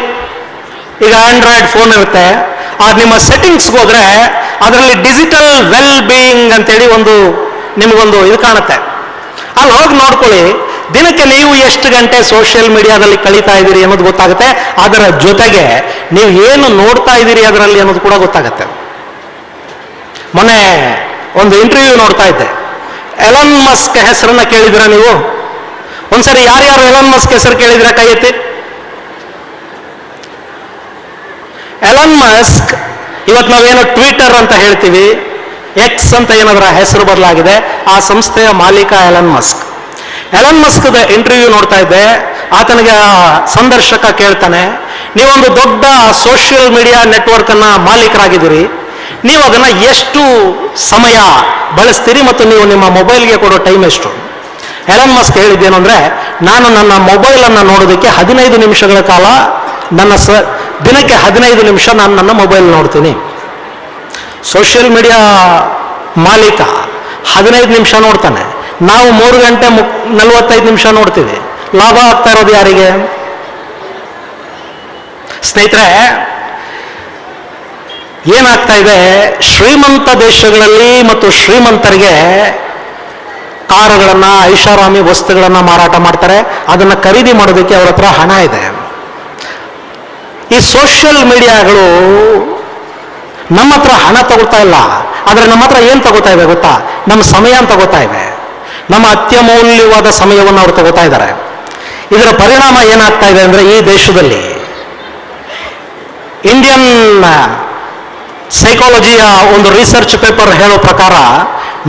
ಈಗ ಆಂಡ್ರಾಯ್ಡ್ ಫೋನ್ ಇರುತ್ತೆ. ಆ ನಿಮ್ಮ ಸೆಟ್ಟಿಂಗ್ಸ್ಗೆ ಹೋದ್ರೆ ಅದರಲ್ಲಿ ಡಿಜಿಟಲ್ ವೆಲ್ ಬೀಯಿಂಗ್ ಅಂತೇಳಿ ಒಂದು ನಿಮಗೊಂದು ಇದು ಕಾಣುತ್ತೆ. ಅಲ್ಲಿ ಹೋಗಿ ನೋಡ್ಕೊಳ್ಳಿ. ದಿನಕ್ಕೆ ನೀವು ಎಷ್ಟು ಗಂಟೆ ಸೋಷಿಯಲ್ ಮೀಡಿಯಾದಲ್ಲಿ ಕಳೀತಾ ಇದ್ದೀರಿ ಅನ್ನೋದು ಗೊತ್ತಾಗುತ್ತೆ. ಅದರ ಜೊತೆಗೆ ನೀವು ಏನು ನೋಡ್ತಾ ಇದ್ದೀರಿ ಅದರಲ್ಲಿ ಅನ್ನೋದು ಕೂಡ ಗೊತ್ತಾಗುತ್ತೆ. ಮೊನ್ನೆ ಒಂದು ಇಂಟರ್ವ್ಯೂ ನೋಡ್ತಾ ಇದ್ದೆ. ಎಲನ್ ಮಸ್ಕ್ ಹೆಸರನ್ನ ಕೇಳಿದಿರ ನೀವು? ಒಂದ್ಸರಿ ಯಾರ್ಯಾರು ಎಲನ್ ಮಸ್ಕ್ ಹೆಸರು ಕೇಳಿದಿರ ಕೈ ಎತ್ತಿ? ಎಲನ್ ಮಸ್ಕ್ ಇವತ್ತು ನಾವೇನು ಟ್ವಿಟರ್ ಅಂತ ಹೇಳ್ತೀವಿ ಎಕ್ಸ್ ಅಂತ ಏನಾದ್ರ ಹೆಸರು ಬದಲಾಗಿದೆ, ಆ ಸಂಸ್ಥೆಯ ಮಾಲೀಕ ಎಲನ್ ಮಸ್ಕ್ ಎಲನ್ ಮಸ್ಕ್ದ ಇಂಟರ್ವ್ಯೂ ನೋಡ್ತಾ ಇದ್ದೆ, ಆತನಿಗೆ ಸಂದರ್ಶಕ ಕೇಳ್ತಾನೆ, ನೀವೊಂದು ದೊಡ್ಡ ಸೋಷಿಯಲ್ ಮೀಡಿಯಾ ನೆಟ್ವರ್ಕ್ ಅನ್ನ ಮಾಲೀಕರಾಗಿದ್ದೀರಿ. ನೀವು ಅದನ್ನ ಎಷ್ಟು ಸಮಯ ಬಳಸ್ತೀರಿ ಮತ್ತು ನೀವು ನಿಮ್ಮ ಮೊಬೈಲ್ಗೆ ಕೊಡೋ ಟೈಮ್ ಎಷ್ಟು? ಎಲನ್ ಮಸ್ಕ್ ಹೇಳಿದ್ದೇನು ಅಂದ್ರೆ, ನಾನು ನನ್ನ ಮೊಬೈಲ್ ಅನ್ನ ನೋಡೋದಕ್ಕೆ ಹದಿನೈದು ನಿಮಿಷಗಳ ಕಾಲ, ನನ್ನ ಸ, ದಿನಕ್ಕೆ ಹದಿನೈದು ನಿಮಿಷ ನಾನು ನನ್ನ ಮೊಬೈಲ್ ನೋಡ್ತೀನಿ. ಸೋಷಿಯಲ್ ಮೀಡಿಯಾ ಮಾಲೀಕ ಹದಿನೈದು ನಿಮಿಷ ನೋಡ್ತಾನೆ. ನಾವು ಮೂರು ಗಂಟೆ ಮುಕ್ ನಲವತ್ತೈದು ನಿಮಿಷ ನೋಡ್ತೀವಿ. ಲಾಭ ಆಗ್ತಾ ಇರೋದು ಯಾರಿಗೆ? ಸ್ನೇಹಿತರೆ ಏನಾಗ್ತಾ ಇದೆ? ಶ್ರೀಮಂತ ದೇಶಗಳಲ್ಲಿ ಮತ್ತು ಶ್ರೀಮಂತರಿಗೆ ಕಾರುಗಳನ್ನು, ಐಷಾರಾಮಿ ವಸ್ತುಗಳನ್ನ ಮಾರಾಟ ಮಾಡ್ತಾರೆ. ಅದನ್ನ ಖರೀದಿ ಮಾಡೋದಕ್ಕೆ ಅವ್ರ ಹತ್ರ ಹಣ ಇದೆ. ಈ ಸೋಷಿಯಲ್ ಮೀಡಿಯಾಗಳು ನಮ್ಮ ಹತ್ರ ಹಣ ತಗೋತಾ ಇಲ್ಲ. ಆದರೆ ನಮ್ಮ ಹತ್ರ ಏನು ತಗೋತಾ ಇವೆ ಗೊತ್ತಾ? ನಮ್ಮ ಸಮಯ ತಗೋತಾ ಇವೆ ನಮ್ಮ ಅತ್ಯಮೂಲ್ಯವಾದ ಸಮಯವನ್ನು ಅವರು ತಗೋತಾ ಇದ್ದಾರೆ. ಇದರ ಪರಿಣಾಮ ಏನಾಗ್ತಾ ಇದೆ ಅಂದ್ರೆ ಈ ದೇಶದಲ್ಲಿ ಇಂಡಿಯನ್ ಸೈಕಾಲಜಿಯ ಒಂದು ರಿಸರ್ಚ್ ಪೇಪರ್ ಹೇಳೋ ಪ್ರಕಾರ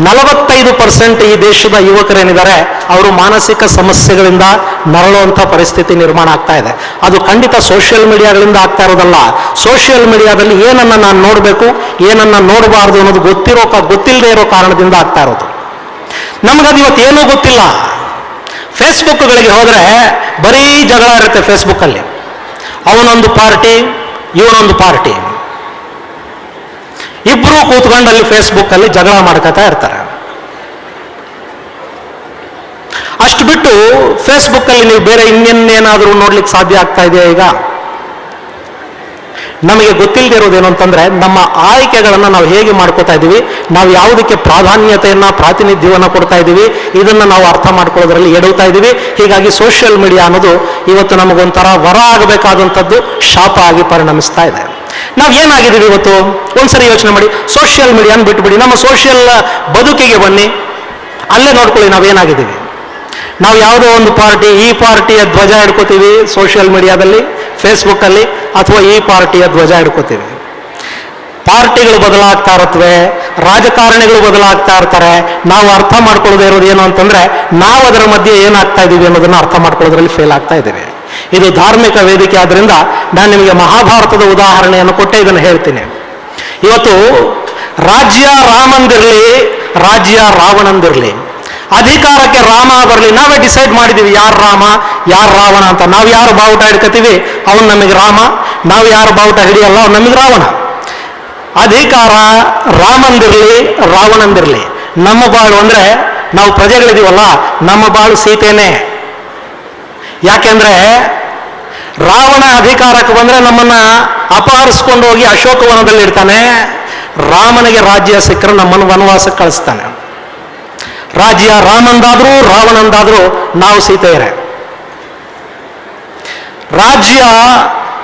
ನಲವತ್ತೈದು ಪರ್ಸೆಂಟ್ ಈ ದೇಶದ ಯುವಕರೇನಿದ್ದಾರೆ, ಅವರು ಮಾನಸಿಕ ಸಮಸ್ಯೆಗಳಿಂದ ನರಳುವಂಥ ಪರಿಸ್ಥಿತಿ ನಿರ್ಮಾಣ ಆಗ್ತಾ ಇದೆ. ಅದು ಖಂಡಿತ ಸೋಷಿಯಲ್ ಮೀಡಿಯಾಗಳಿಂದ ಆಗ್ತಾ ಇರೋದಲ್ಲ. ಸೋಷಿಯಲ್ ಮೀಡಿಯಾದಲ್ಲಿ ಏನನ್ನ ನಾನು ನೋಡಬೇಕು, ಏನನ್ನ ನೋಡಬಾರ್ದು ಅನ್ನೋದು ಗೊತ್ತಿರೋ ಗೊತ್ತಿಲ್ಲದೆ ಇರೋ ಕಾರಣದಿಂದ ಆಗ್ತಾ ಇರೋದು. ನಮಗದು ಇವತ್ತು ಏನೂ ಗೊತ್ತಿಲ್ಲ. ಫೇಸ್ಬುಕ್ಗಳಿಗೆ ಹೋದರೆ ಬರೀ ಜಗಳ ಇರುತ್ತೆ ಫೇಸ್ಬುಕ್ಕಲ್ಲಿ ಅವನೊಂದು ಪಾರ್ಟಿ ಇವನೊಂದು ಪಾರ್ಟಿ ಇಬ್ರು ಕೂತ್ಕೊಂಡು ಅಲ್ಲಿ ಫೇಸ್ಬುಕ್ ಅಲ್ಲಿ ಜಗಳ ಮಾಡ್ಕೋತಾ ಇರ್ತಾರೆ. ಅಷ್ಟು ಬಿಟ್ಟು ಫೇಸ್ಬುಕ್ ಅಲ್ಲಿ ನೀವು ಬೇರೆ ಇನ್ನೇನೇನಾದರೂ ನೋಡ್ಲಿಕ್ಕೆ ಸಾಧ್ಯ ಆಗ್ತಾ ಇದೆಯಾ ಈಗ? ನಮಗೆ ಗೊತ್ತಿಲ್ಲದೆ ಇರೋದೇನು ಅಂತಂದ್ರೆ, ನಮ್ಮ ಆಯ್ಕೆಗಳನ್ನು ನಾವು ಹೇಗೆ ಮಾಡ್ಕೋತಾ ಇದ್ದೀವಿ, ನಾವು ಯಾವುದಕ್ಕೆ ಪ್ರಾಧಾನ್ಯತೆಯನ್ನ, ಪ್ರಾತಿನಿಧ್ಯವನ್ನು ಕೊಡ್ತಾ ಇದ್ದೀವಿ, ಇದನ್ನ ನಾವು ಅರ್ಥ ಮಾಡ್ಕೊಳ್ಳೋದ್ರಲ್ಲಿ ಎಡುತ್ತಾ ಇದ್ದೀವಿ. ಹೀಗಾಗಿ ಸೋಷಿಯಲ್ ಮೀಡಿಯಾ ಅನ್ನೋದು ಇವತ್ತು ನಮಗೊಂಥರ ವರ ಆಗಬೇಕಾದಂಥದ್ದು ಶಾಪ ಆಗಿ ಪರಿಣಮಿಸ್ತಾ ಇದೆ. ನಾವು ಏನಾಗಿದ್ದೀವಿ ಇವತ್ತು ಒಂದ್ಸರಿ ಯೋಚನೆ ಮಾಡಿ ಸೋಷಿಯಲ್ ಮೀಡಿಯಾನ ಬಿಟ್ಬಿಡಿ, ನಮ್ಮ ಸೋಷಿಯಲ್ ಬದುಕಿಗೆ ಬನ್ನಿ. ಅಲ್ಲೇ ನೋಡ್ಕೊಳ್ಳಿ ನಾವೇನಾಗಿದ್ದೀವಿ ನಾವು ಯಾವುದೋ ಒಂದು ಪಾರ್ಟಿ, ಈ ಪಾರ್ಟಿಯ ಧ್ವಜ ಹಿಡ್ಕೋತೀವಿ ಸೋಷಿಯಲ್ ಮೀಡಿಯಾದಲ್ಲಿ ಫೇಸ್ಬುಕ್ಕಲ್ಲಿ ಅಥವಾ ಈ ಪಾರ್ಟಿಯ ಧ್ವಜ ಹಿಡ್ಕೋತೀವಿ. ಪಾರ್ಟಿಗಳು ಬದಲಾಗ್ತಾ ಇರುತ್ತವೆ ರಾಜಕಾರಣಿಗಳು ಬದಲಾಗ್ತಾ ಇರ್ತಾರೆ. ನಾವು ಅರ್ಥ ಮಾಡ್ಕೊಳ್ಳೋದೇ ಇರೋದು ಏನು ಅಂತಂದ್ರೆ, ನಾವು ಅದರ ಮಧ್ಯೆ ಏನಾಗ್ತಾ ಇದ್ದೀವಿ ಅನ್ನೋದನ್ನ ಅರ್ಥ ಮಾಡ್ಕೊಳ್ಳೋದ್ರಲ್ಲಿ ಫೇಲ್ ಆಗ್ತಾ ಇದ್ದೀವಿ ಇದು ಧಾರ್ಮಿಕ ವೇದಿಕೆ ಆದ್ರಿಂದ ನಾನು ನಿಮಗೆ ಮಹಾಭಾರತದ ಉದಾಹರಣೆಯನ್ನು ಕೊಟ್ಟೆ, ಇದನ್ನು ಹೇಳ್ತೀನಿ. ಇವತ್ತು ರಾಜ್ಯ ರಾಮಂದಿರಲಿ, ರಾಜ್ಯ ರಾವಣಂದಿರಲಿ, ಅಧಿಕಾರಕ್ಕೆ ರಾಮ ಬರಲಿ, ನಾವೇ ಡಿಸೈಡ್ ಮಾಡಿದೀವಿ ಯಾರು ರಾಮ, ಯಾರು ರಾವಣ ಅಂತ. ನಾವು ಯಾರು ಬಾವುಟ ಹಿಡ್ಕತೀವಿ? ಅವನು ನಮಗೆ ರಾಮ, ನಾವು ಯಾರು ಬಾವುಟ ಹಿಡಿಯಲ್ಲ, ಅವ್ನು ನಮಗೆ ರಾವಣ. ಅಧಿಕಾರ ರಾಮಂದಿರಲಿ, ರಾವಣಂದಿರಲಿ. ನಮ್ಮ ಬಾಳು ಅಂದ್ರೆ ನಾವು ಪ್ರಜೆಗಳಿದೀವಲ್ಲ, ನಮ್ಮ ಬಾಳು ಸೀತೆನೇ. ಯಾಕೆಂದ್ರೆ ರಾವಣ ಅಧಿಕಾರಕ್ಕೆ ಬಂದ್ರೆ ನಮ್ಮನ್ನ ಅಪಹರಿಸ್ಕೊಂಡು ಹೋಗಿ ಅಶೋಕವನದಲ್ಲಿ ಇಡ್ತಾನೆ. ರಾಮನಿಗೆ ರಾಜ್ಯ ಸಿಕ್ಕರೆ ನಮ್ಮನ್ನು ವನವಾಸಕ್ಕೆ ಕಳಿಸ್ತಾನೆ. ರಾಜ್ಯ ರಾಮಂದಾದರೂ ರಾವಣಂದಾದರೂ ನಾವು ಸೀತೆಯರೇ. ರಾಜ್ಯ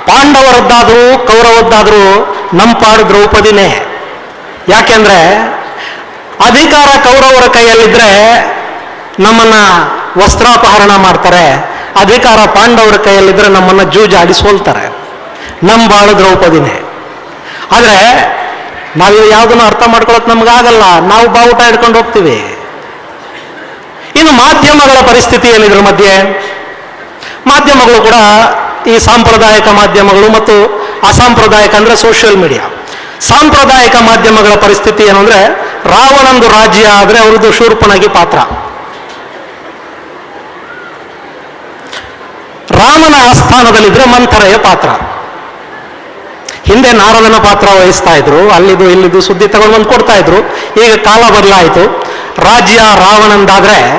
ಪಾಂಡವರದ್ದಾದ್ರೂ ಕೌರವದ್ದಾದ್ರೂ ನಮ್ಮ ಪಾಡು ದ್ರೌಪದಿನೇ. ಯಾಕೆಂದ್ರೆ ಅಧಿಕಾರ ಕೌರವರ ಕೈಯಲ್ಲಿದ್ದರೆ ನಮ್ಮನ್ನ ವಸ್ತ್ರಾಪಹರಣ ಮಾಡ್ತಾರೆ. ಅಧಿಕಾರ ಪಾಂಡವರ ಕೈಯಲ್ಲಿದ್ದರೆ ನಮ್ಮನ್ನು ಜೂಜಾಡಿ ಸೋಲ್ತಾರೆ ನಮ್ಮ ಬಾಳು ದ್ರೌಪದಿನೇ. ಆದರೆ ನಾವು ಯಾವುದನ್ನು ಅರ್ಥ ಮಾಡ್ಕೊಳ್ಳೋಕೆ ನಮಗಾಗಲ್ಲ. ನಾವು ಬಾವುಟ ಹಿಡ್ಕೊಂಡು ಹೋಗ್ತೀವಿ. ಇನ್ನು ಮಾಧ್ಯಮಗಳ ಪರಿಸ್ಥಿತಿ ಏನಿದ್ರ ಮಧ್ಯೆ, ಮಾಧ್ಯಮಗಳು ಕೂಡ ಈ ಸಾಂಪ್ರದಾಯಿಕ ಮಾಧ್ಯಮಗಳು ಮತ್ತು ಅಸಾಂಪ್ರದಾಯಿಕ ಅಂದರೆ ಸೋಷಿಯಲ್ ಮೀಡಿಯಾ ಸಾಂಪ್ರದಾಯಿಕ ಮಾಧ್ಯಮಗಳ ಪರಿಸ್ಥಿತಿ ಏನು ಅಂದರೆ ರಾವಣಂದು ರಾಜ್ಯ ಆದರೆ ಅವ್ರದ್ದು ಶೂರ್ಪನಾಗಿ ಪಾತ್ರ. ರಾಮನ ಆಸ್ಥಾನದಲ್ಲಿದ್ರೆ ಮಂಥರೆಯ ಪಾತ್ರ. ಹಿಂದೆ ನಾರದನ ಪಾತ್ರ ವಹಿಸ್ತಾ ಇದ್ರು, ಅಲ್ಲಿದು ಇಲ್ಲಿದು ಸುದ್ದಿ ತಗೊಂಡು ಬಂದು ಕೊಡ್ತಾ ಇದ್ರು. ಈಗ ಕಾಲ ಬದಲಾಯಿತು. ರಾಜ್ಯ ರಾವಣಂದಾದ್ರೆ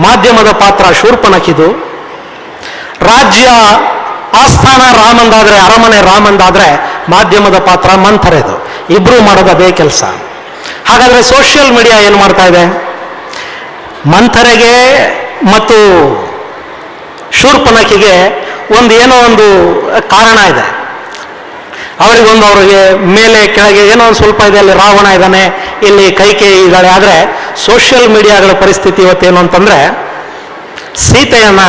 ಮಾಧ್ಯಮದ ಪಾತ್ರ ಶೂರ್ಪನಕಿದು ರಾಜ್ಯ ಆಸ್ಥಾನ ರಾಮಂದಾದ್ರೆ, ಅರಮನೆ ರಾಮಂದಾದ್ರೆ ಮಾಧ್ಯಮದ ಪಾತ್ರ ಮಂಥರೆದು. ಇಬ್ರು ಮಾಡೋದು ಅದೇ ಕೆಲಸ. ಹಾಗಾದ್ರೆ ಸೋಷಿಯಲ್ ಮೀಡಿಯಾ ಏನು ಮಾಡ್ತಾ ಇದೆ? ಮಂಥರೆಗೆ ಮತ್ತು ಶೂರ್ಪನಖಿಗೆ ಒಂದು ಏನೋ ಒಂದು ಕಾರಣ ಇದೆ. ಅವರಿಗೊಂದು ಅವರಿಗೆ ಮೇಲೆ ಕೆಳಗೆ ಏನೋ ಒಂದು ಸ್ವಲ್ಪ ಇದೆ, ಅಲ್ಲಿ ರಾವಣ ಇದ್ದಾನೆ, ಇಲ್ಲಿ ಕೈಕೆ ಇದ್ದಾಳೆ. ಆದರೆ ಸೋಷಿಯಲ್ ಮೀಡಿಯಾಗಳ ಪರಿಸ್ಥಿತಿ ಇವತ್ತೇನು ಅಂತಂದ್ರೆ, ಸೀತೆಯನ್ನು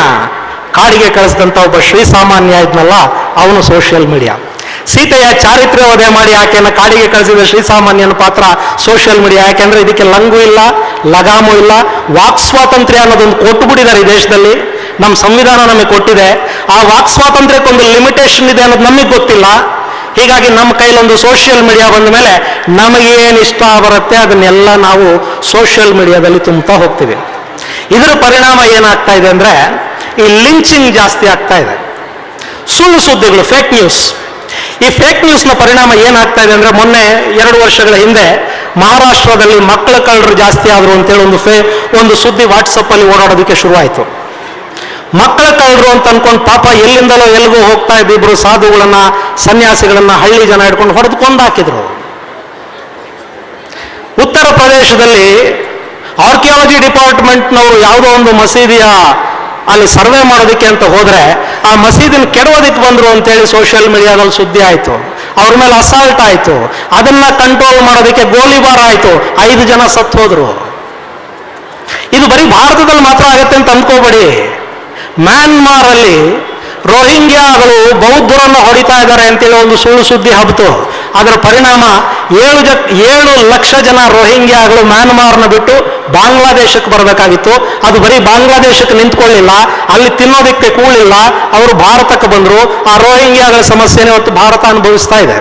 ಕಾಡಿಗೆ ಕಳಿಸಿದಂಥ ಒಬ್ಬ ಶ್ರೀಸಾಮಾನ್ಯ ಇದ್ನಲ್ಲ, ಅವನು ಸೋಷಿಯಲ್ ಮೀಡಿಯಾ ಸೀತೆಯ ಚಾರಿತ್ರ್ಯ ವಧೆ ಮಾಡಿ ಆಕೆಯನ್ನು ಕಾಡಿಗೆ ಕಳಿಸಿದ ಶ್ರೀಸಾಮಾನ್ಯನ ಪಾತ್ರ ಸೋಷಿಯಲ್ ಮೀಡಿಯಾ ಯಾಕೆಂದರೆ ಇದಕ್ಕೆ ಲಂಗು ಇಲ್ಲ, ಲಗಾಮು ಇಲ್ಲ, ವಾಕ್ ಸ್ವಾತಂತ್ರ್ಯ ಅನ್ನೋದೊಂದು ಕೊಟ್ಟು ಬಿಟ್ಟಿದ್ದಾರೆ ಈ ದೇಶದಲ್ಲಿ. ನಮ್ಮ ಸಂವಿಧಾನ ನಮಗೆ ಕೊಟ್ಟಿದೆ. ಆ ವಾಕ್ ಸ್ವಾತಂತ್ರ್ಯಕ್ಕೊಂದು ಲಿಮಿಟೇಷನ್ ಇದೆ ಅನ್ನೋದು ನಮಗೆ ಗೊತ್ತಿಲ್ಲ. ಹೀಗಾಗಿ ನಮ್ಮ ಕೈಲೊಂದು ಸೋಷಿಯಲ್ ಮೀಡಿಯಾ ಬಂದ ಮೇಲೆ ನಮಗೇನು ಇಷ್ಟ ಬರುತ್ತೆ ಅದನ್ನೆಲ್ಲ ನಾವು ಸೋಷಿಯಲ್ ಮೀಡಿಯಾದಲ್ಲಿ ತುಂಬ್ತಾ ಹೋಗ್ತೀವಿ. ಇದರ ಪರಿಣಾಮ ಏನಾಗ್ತಾ ಇದೆ ಅಂದ್ರೆ ಈ ಲಿಂಚಿಂಗ್ ಜಾಸ್ತಿ ಆಗ್ತಾ ಇದೆ. ಸುಳ್ಳು ಸುದ್ದಿಗಳು ಫೇಕ್ ನ್ಯೂಸ್ ಈ ಫೇಕ್ ನ್ಯೂಸ್ನ ಪರಿಣಾಮ ಏನಾಗ್ತಾ ಇದೆ ಅಂದ್ರೆ ಮೊನ್ನೆ ಎರಡು ವರ್ಷಗಳ ಹಿಂದೆ ಮಹಾರಾಷ್ಟ್ರದಲ್ಲಿ ಮಕ್ಕಳ ಕಳ್ಳರು ಜಾಸ್ತಿ ಆದರು ಅಂತೇಳಿ ಒಂದು ಫೇ ಒಂದು ಸುದ್ದಿ ವಾಟ್ಸಪ್ಪಲ್ಲಿ ಓಡಾಡೋದಕ್ಕೆ ಶುರುವಾಯಿತು. ಮಕ್ಕಳ ಕಳ್ಳರು ಅಂತ ಅನ್ಕೊಂಡು ಪಾಪ ಎಲ್ಲಿಂದಲೋ ಎಲ್ಲಿಗೂ ಹೋಗ್ತಾ ಇದ್ದ ಇಬ್ರು ಸಾಧುಗಳನ್ನ, ಸನ್ಯಾಸಿಗಳನ್ನ ಹಳ್ಳಿ ಜನ ಹಿಡ್ಕೊಂಡು ಹೊಡೆದುಕೊಂಡು ಕೊಂದಾಕಿದ್ರು. ಉತ್ತರ ಪ್ರದೇಶದಲ್ಲಿ ಆರ್ಕಿಯಾಲಜಿ ಡಿಪಾರ್ಟ್ಮೆಂಟ್ನವರು ಯಾವುದೋ ಒಂದು ಮಸೀದಿಯ ಅಲ್ಲಿ ಸರ್ವೆ ಮಾಡೋದಕ್ಕೆ ಅಂತ ಹೋದ್ರೆ ಆ ಮಸೀದಿನ ಕೆಡೋದಕ್ಕೆ ಬಂದ್ರು ಅಂತೇಳಿ ಸೋಷಿಯಲ್ ಮೀಡಿಯಾದಲ್ಲಿ ಸುದ್ದಿ ಆಯ್ತು. ಅವ್ರ ಮೇಲೆ ಅಸಾಲ್ಟ್ ಆಯ್ತು. ಅದನ್ನ ಕಂಟ್ರೋಲ್ ಮಾಡೋದಕ್ಕೆ ಗೋಲಿಬಾರ್ ಆಯ್ತು. ಐದು ಜನ ಸತ್ತು ಹೋದ್ರು. ಇದು ಬರೀ ಭಾರತದಲ್ಲಿ ಮಾತ್ರ ಆಗತ್ತೆ ಅಂತ ಅನ್ಕೋಬೇಡಿ. ಮ್ಯಾನ್ಮಾರ್ ಅಲ್ಲಿ ರೋಹಿಂಗ್ಯಾಗಳು ಬೌದ್ಧರನ್ನು ಹೊಡಿತಾ ಇದ್ದಾರೆ ಅಂತೇಳಿ ಒಂದು ಸುಳ್ಳು ಸುದ್ದಿ ಹಬ್ಬಿತು ಅದರ ಪರಿಣಾಮ ಏಳು ಜ, ಏಳು ಲಕ್ಷ ಜನ ರೋಹಿಂಗ್ಯಾಗಳು ಮ್ಯಾನ್ಮಾರ್ನ ಬಿಟ್ಟು ಬಾಂಗ್ಲಾದೇಶಕ್ಕೆ ಬರಬೇಕಾಗಿತ್ತು. ಅದು ಬರೀ ಬಾಂಗ್ಲಾದೇಶಕ್ಕೆ ನಿಂತ್ಕೊಳ್ಳಿಲ್ಲ, ಅಲ್ಲಿ ತಿನ್ನೋದಕ್ಕೆ ಕೂಳಿಲ್ಲ, ಅವರು ಭಾರತಕ್ಕೆ ಬಂದರು. ಆ ರೋಹಿಂಗ್ಯಾಗಳ ಸಮಸ್ಯೆನೇ ಇವತ್ತು ಭಾರತ ಅನುಭವಿಸ್ತಾ ಇದೆ.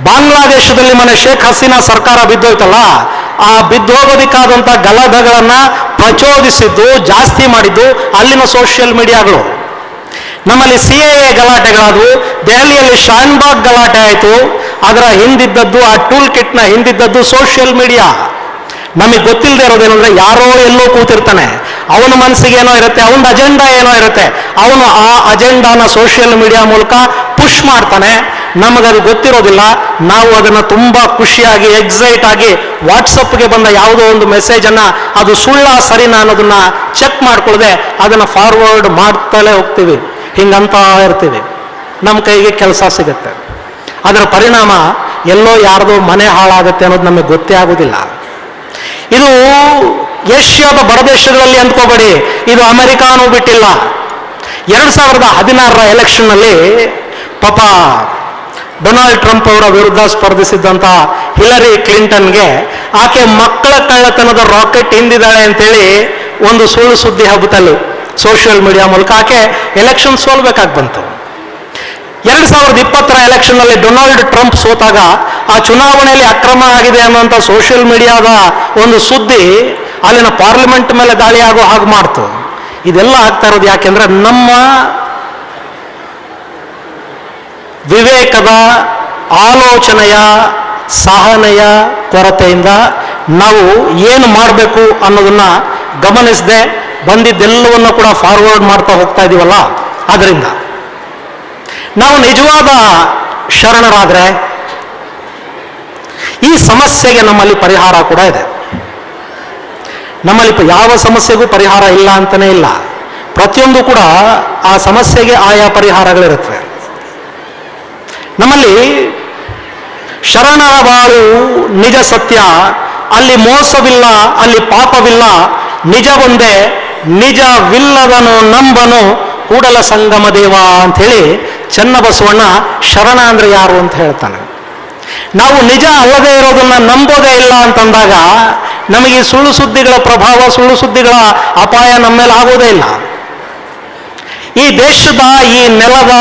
ಬಾಂಗ್ಲಾದೇಶದಲ್ಲಿ ಮನೆ ಶೇಖ್ ಹಸೀನಾ ಸರ್ಕಾರ ಬಿದ್ದೋಯ್ತಲ್ಲ ಆ ಬಿದ್ದೋಗೋದಕ್ಕಾದಂಥ ಗಲಭೆಗಳನ್ನು ಪ್ರಚೋದಿಸಿದ್ದು, ಜಾಸ್ತಿ ಮಾಡಿದ್ದು ಅಲ್ಲಿನ ಸೋಷಿಯಲ್ ಮೀಡಿಯಾಗಳು ನಮ್ಮಲ್ಲಿ ಸಿ ಎ ಗಲಾಟೆಗಳಾದವು, ದೆಹಲಿಯಲ್ಲಿ ಶಾನ್ಬಾಗ್ ಗಲಾಟೆ ಆಯಿತು, ಅದರ ಹಿಂದಿದ್ದದ್ದು, ಆ ಟೂಲ್ ಕಿಟ್ನ ಹಿಂದಿದ್ದದ್ದು ಸೋಷಿಯಲ್ ಮೀಡಿಯಾ ನಮಗೆ ಗೊತ್ತಿಲ್ಲದೆ ಇರೋದೇನಂದ್ರೆ ಯಾರೋ ಎಲ್ಲೋ ಕೂತಿರ್ತಾನೆ. ಅವನ ಮನಸ್ಸಿಗೆ ಏನೋ ಇರುತ್ತೆ, ಅವನ ಅಜೆಂಡಾ ಏನೋ ಇರುತ್ತೆ, ಅವನು ಆ ಅಜೆಂಡಾನ ಸೋಷಿಯಲ್ ಮೀಡಿಯಾ ಮೂಲಕ ಪುಷ್ ಮಾಡ್ತಾನೆ. ನಮಗದು ಗೊತ್ತಿರೋದಿಲ್ಲ. ನಾವು ಅದನ್ನು ತುಂಬ ಖುಷಿಯಾಗಿ ಎಕ್ಸೈಟ್ ಆಗಿ ವಾಟ್ಸಪ್ಗೆ ಬಂದ ಯಾವುದೋ ಒಂದು ಮೆಸೇಜನ್ನು ಅದು ಸುಳ್ಳ ಸರಿನಾ ಅನ್ನೋದನ್ನು ಚೆಕ್ ಮಾಡ್ಕೊಳ್ಳದೆ ಅದನ್ನು ಫಾರ್ವರ್ಡ್ ಮಾಡ್ತಲೇ ಹೋಗ್ತೀವಿ. ಹಿಂಗಂತ ಇರ್ತೀವಿ. ನಮ್ಮ ಕೈಗೆ ಕೆಲಸ ಸಿಗುತ್ತೆ. ಅದರ ಪರಿಣಾಮ ಎಲ್ಲೋ ಯಾರ್ದೋ ಮನೆ ಹಾಳಾಗುತ್ತೆ ಅನ್ನೋದು ನಮಗೆ ಗೊತ್ತೇ ಆಗೋದಿಲ್ಲ. ಇದು ಏಷ್ಯಾದ ಬಡ ದೇಶಗಳಲ್ಲಿ ಅಂದ್ಕೋಬೇಡಿ. ಇದು ಅಮೆರಿಕಾನೂ ಬಿಟ್ಟಿಲ್ಲ. ಎರಡು ಸಾವಿರದ ಹದಿನಾರರ ಎಲೆಕ್ಷನ್ನಲ್ಲಿ ಪಾಪ ಡೊನಾಲ್ಡ್ ಟ್ರಂಪ್ ಅವರ ವಿರುದ್ಧ ಸ್ಪರ್ಧಿಸಿದ್ದಂಥ ಹಿಲರಿ ಕ್ಲಿಂಟನ್ಗೆ ಆಕೆ ಮಕ್ಕಳ ಕಳ್ಳತನದ ರಾಕೆಟ್ ಹಿಂದಿದ್ದಾಳೆ ಅಂತೇಳಿ ಒಂದು ಸುಳ್ಳು ಸುದ್ದಿ ಹಬ್ಬದಲ್ಲಿ ಸೋಷಿಯಲ್ ಮೀಡಿಯಾ ಮೂಲಕ ಆಕೆ ಎಲೆಕ್ಷನ್ ಸೋಲ್ಬೇಕಾಗಿ ಬಂತು. ಎರಡು ಸಾವಿರದ ಇಪ್ಪತ್ತರ ಎಲೆಕ್ಷನ್ನಲ್ಲಿ ಡೊನಾಲ್ಡ್ ಟ್ರಂಪ್ ಸೋತಾಗ ಆ ಚುನಾವಣೆಯಲ್ಲಿ ಅಕ್ರಮ ಆಗಿದೆ ಅನ್ನುವಂಥ ಸೋಷಿಯಲ್ ಮೀಡಿಯಾದ ಒಂದು ಸುದ್ದಿ ಅಲ್ಲಿನ ಪಾರ್ಲಿಮೆಂಟ್ ಮೇಲೆ ದಾಳಿ ಆಗೋ ಹಾಗೆ ಮಾಡ್ತು. ಇದೆಲ್ಲ ಆಗ್ತಾ ಇರೋದು ಯಾಕೆಂದ್ರೆ ನಮ್ಮ ವಿವೇಕದ ಆಲೋಚನೆಯ, ಸಹನೆಯ ಕೊರತೆಯಿಂದ ನಾವು ಏನು ಮಾಡಬೇಕು ಅನ್ನೋದನ್ನ ಗಮನಿಸದೆ ಬಂದಿದ್ದೆಲ್ಲವನ್ನು ಕೂಡ ಫಾರ್ವರ್ಡ್ ಮಾಡ್ತಾ ಹೋಗ್ತಾ ಇದೀವಲ್ಲ? ಅದರಿಂದ ನಾವು ನಿಜವಾದ ಶರಣರಾದರೆ ಈ ಸಮಸ್ಯೆಗೆ ನಮ್ಮಲ್ಲಿ ಪರಿಹಾರ ಕೂಡ ಇದೆ. ನಮ್ಮಲ್ಲಿ ಯಾವ ಸಮಸ್ಯೆಗೂ ಪರಿಹಾರ ಇಲ್ಲ ಅಂತಲೇ ಇಲ್ಲ. ಪ್ರತಿಯೊಂದು ಕೂಡ ಆ ಸಮಸ್ಯೆಗೆ ಆಯಾ ಪರಿಹಾರಗಳಿರುತ್ತವೆ. ನಮ್ಮಲ್ಲಿ ಶರಣರ ಬಾಳು ನಿಜ ಸತ್ಯ, ಅಲ್ಲಿ ಮೋಸವಿಲ್ಲ, ಅಲ್ಲಿ ಪಾಪವಿಲ್ಲ, ನಿಜ ಒಂದೇ, ನಿಜವಿಲ್ಲದನು ನಂಬನು, ಕೂಡಲ ಸಂಗಮ ದೇವ ಅಂಥೇಳಿ ಚನ್ನಬಸವಣ್ಣ ಶರಣ ಅಂದ್ರೆ ಯಾರು ಅಂತ ಹೇಳ್ತಾನೆ. ನಾವು ನಿಜ ಅಲ್ಲದೆ ಇರೋದನ್ನ ನಂಬೋದೇ ಇಲ್ಲ ಅಂತಂದಾಗ ನಮಗೆ ಸುಳ್ಳು ಸುದ್ದಿಗಳ ಪ್ರಭಾವ, ಸುಳ್ಳು ಸುದ್ದಿಗಳ ಅಪಾಯ ನಮ್ಮ ಮೇಲೆ ಆಗೋದೇ ಇಲ್ಲ. ಈ ದೇಶದ ಈ ನೆಲದ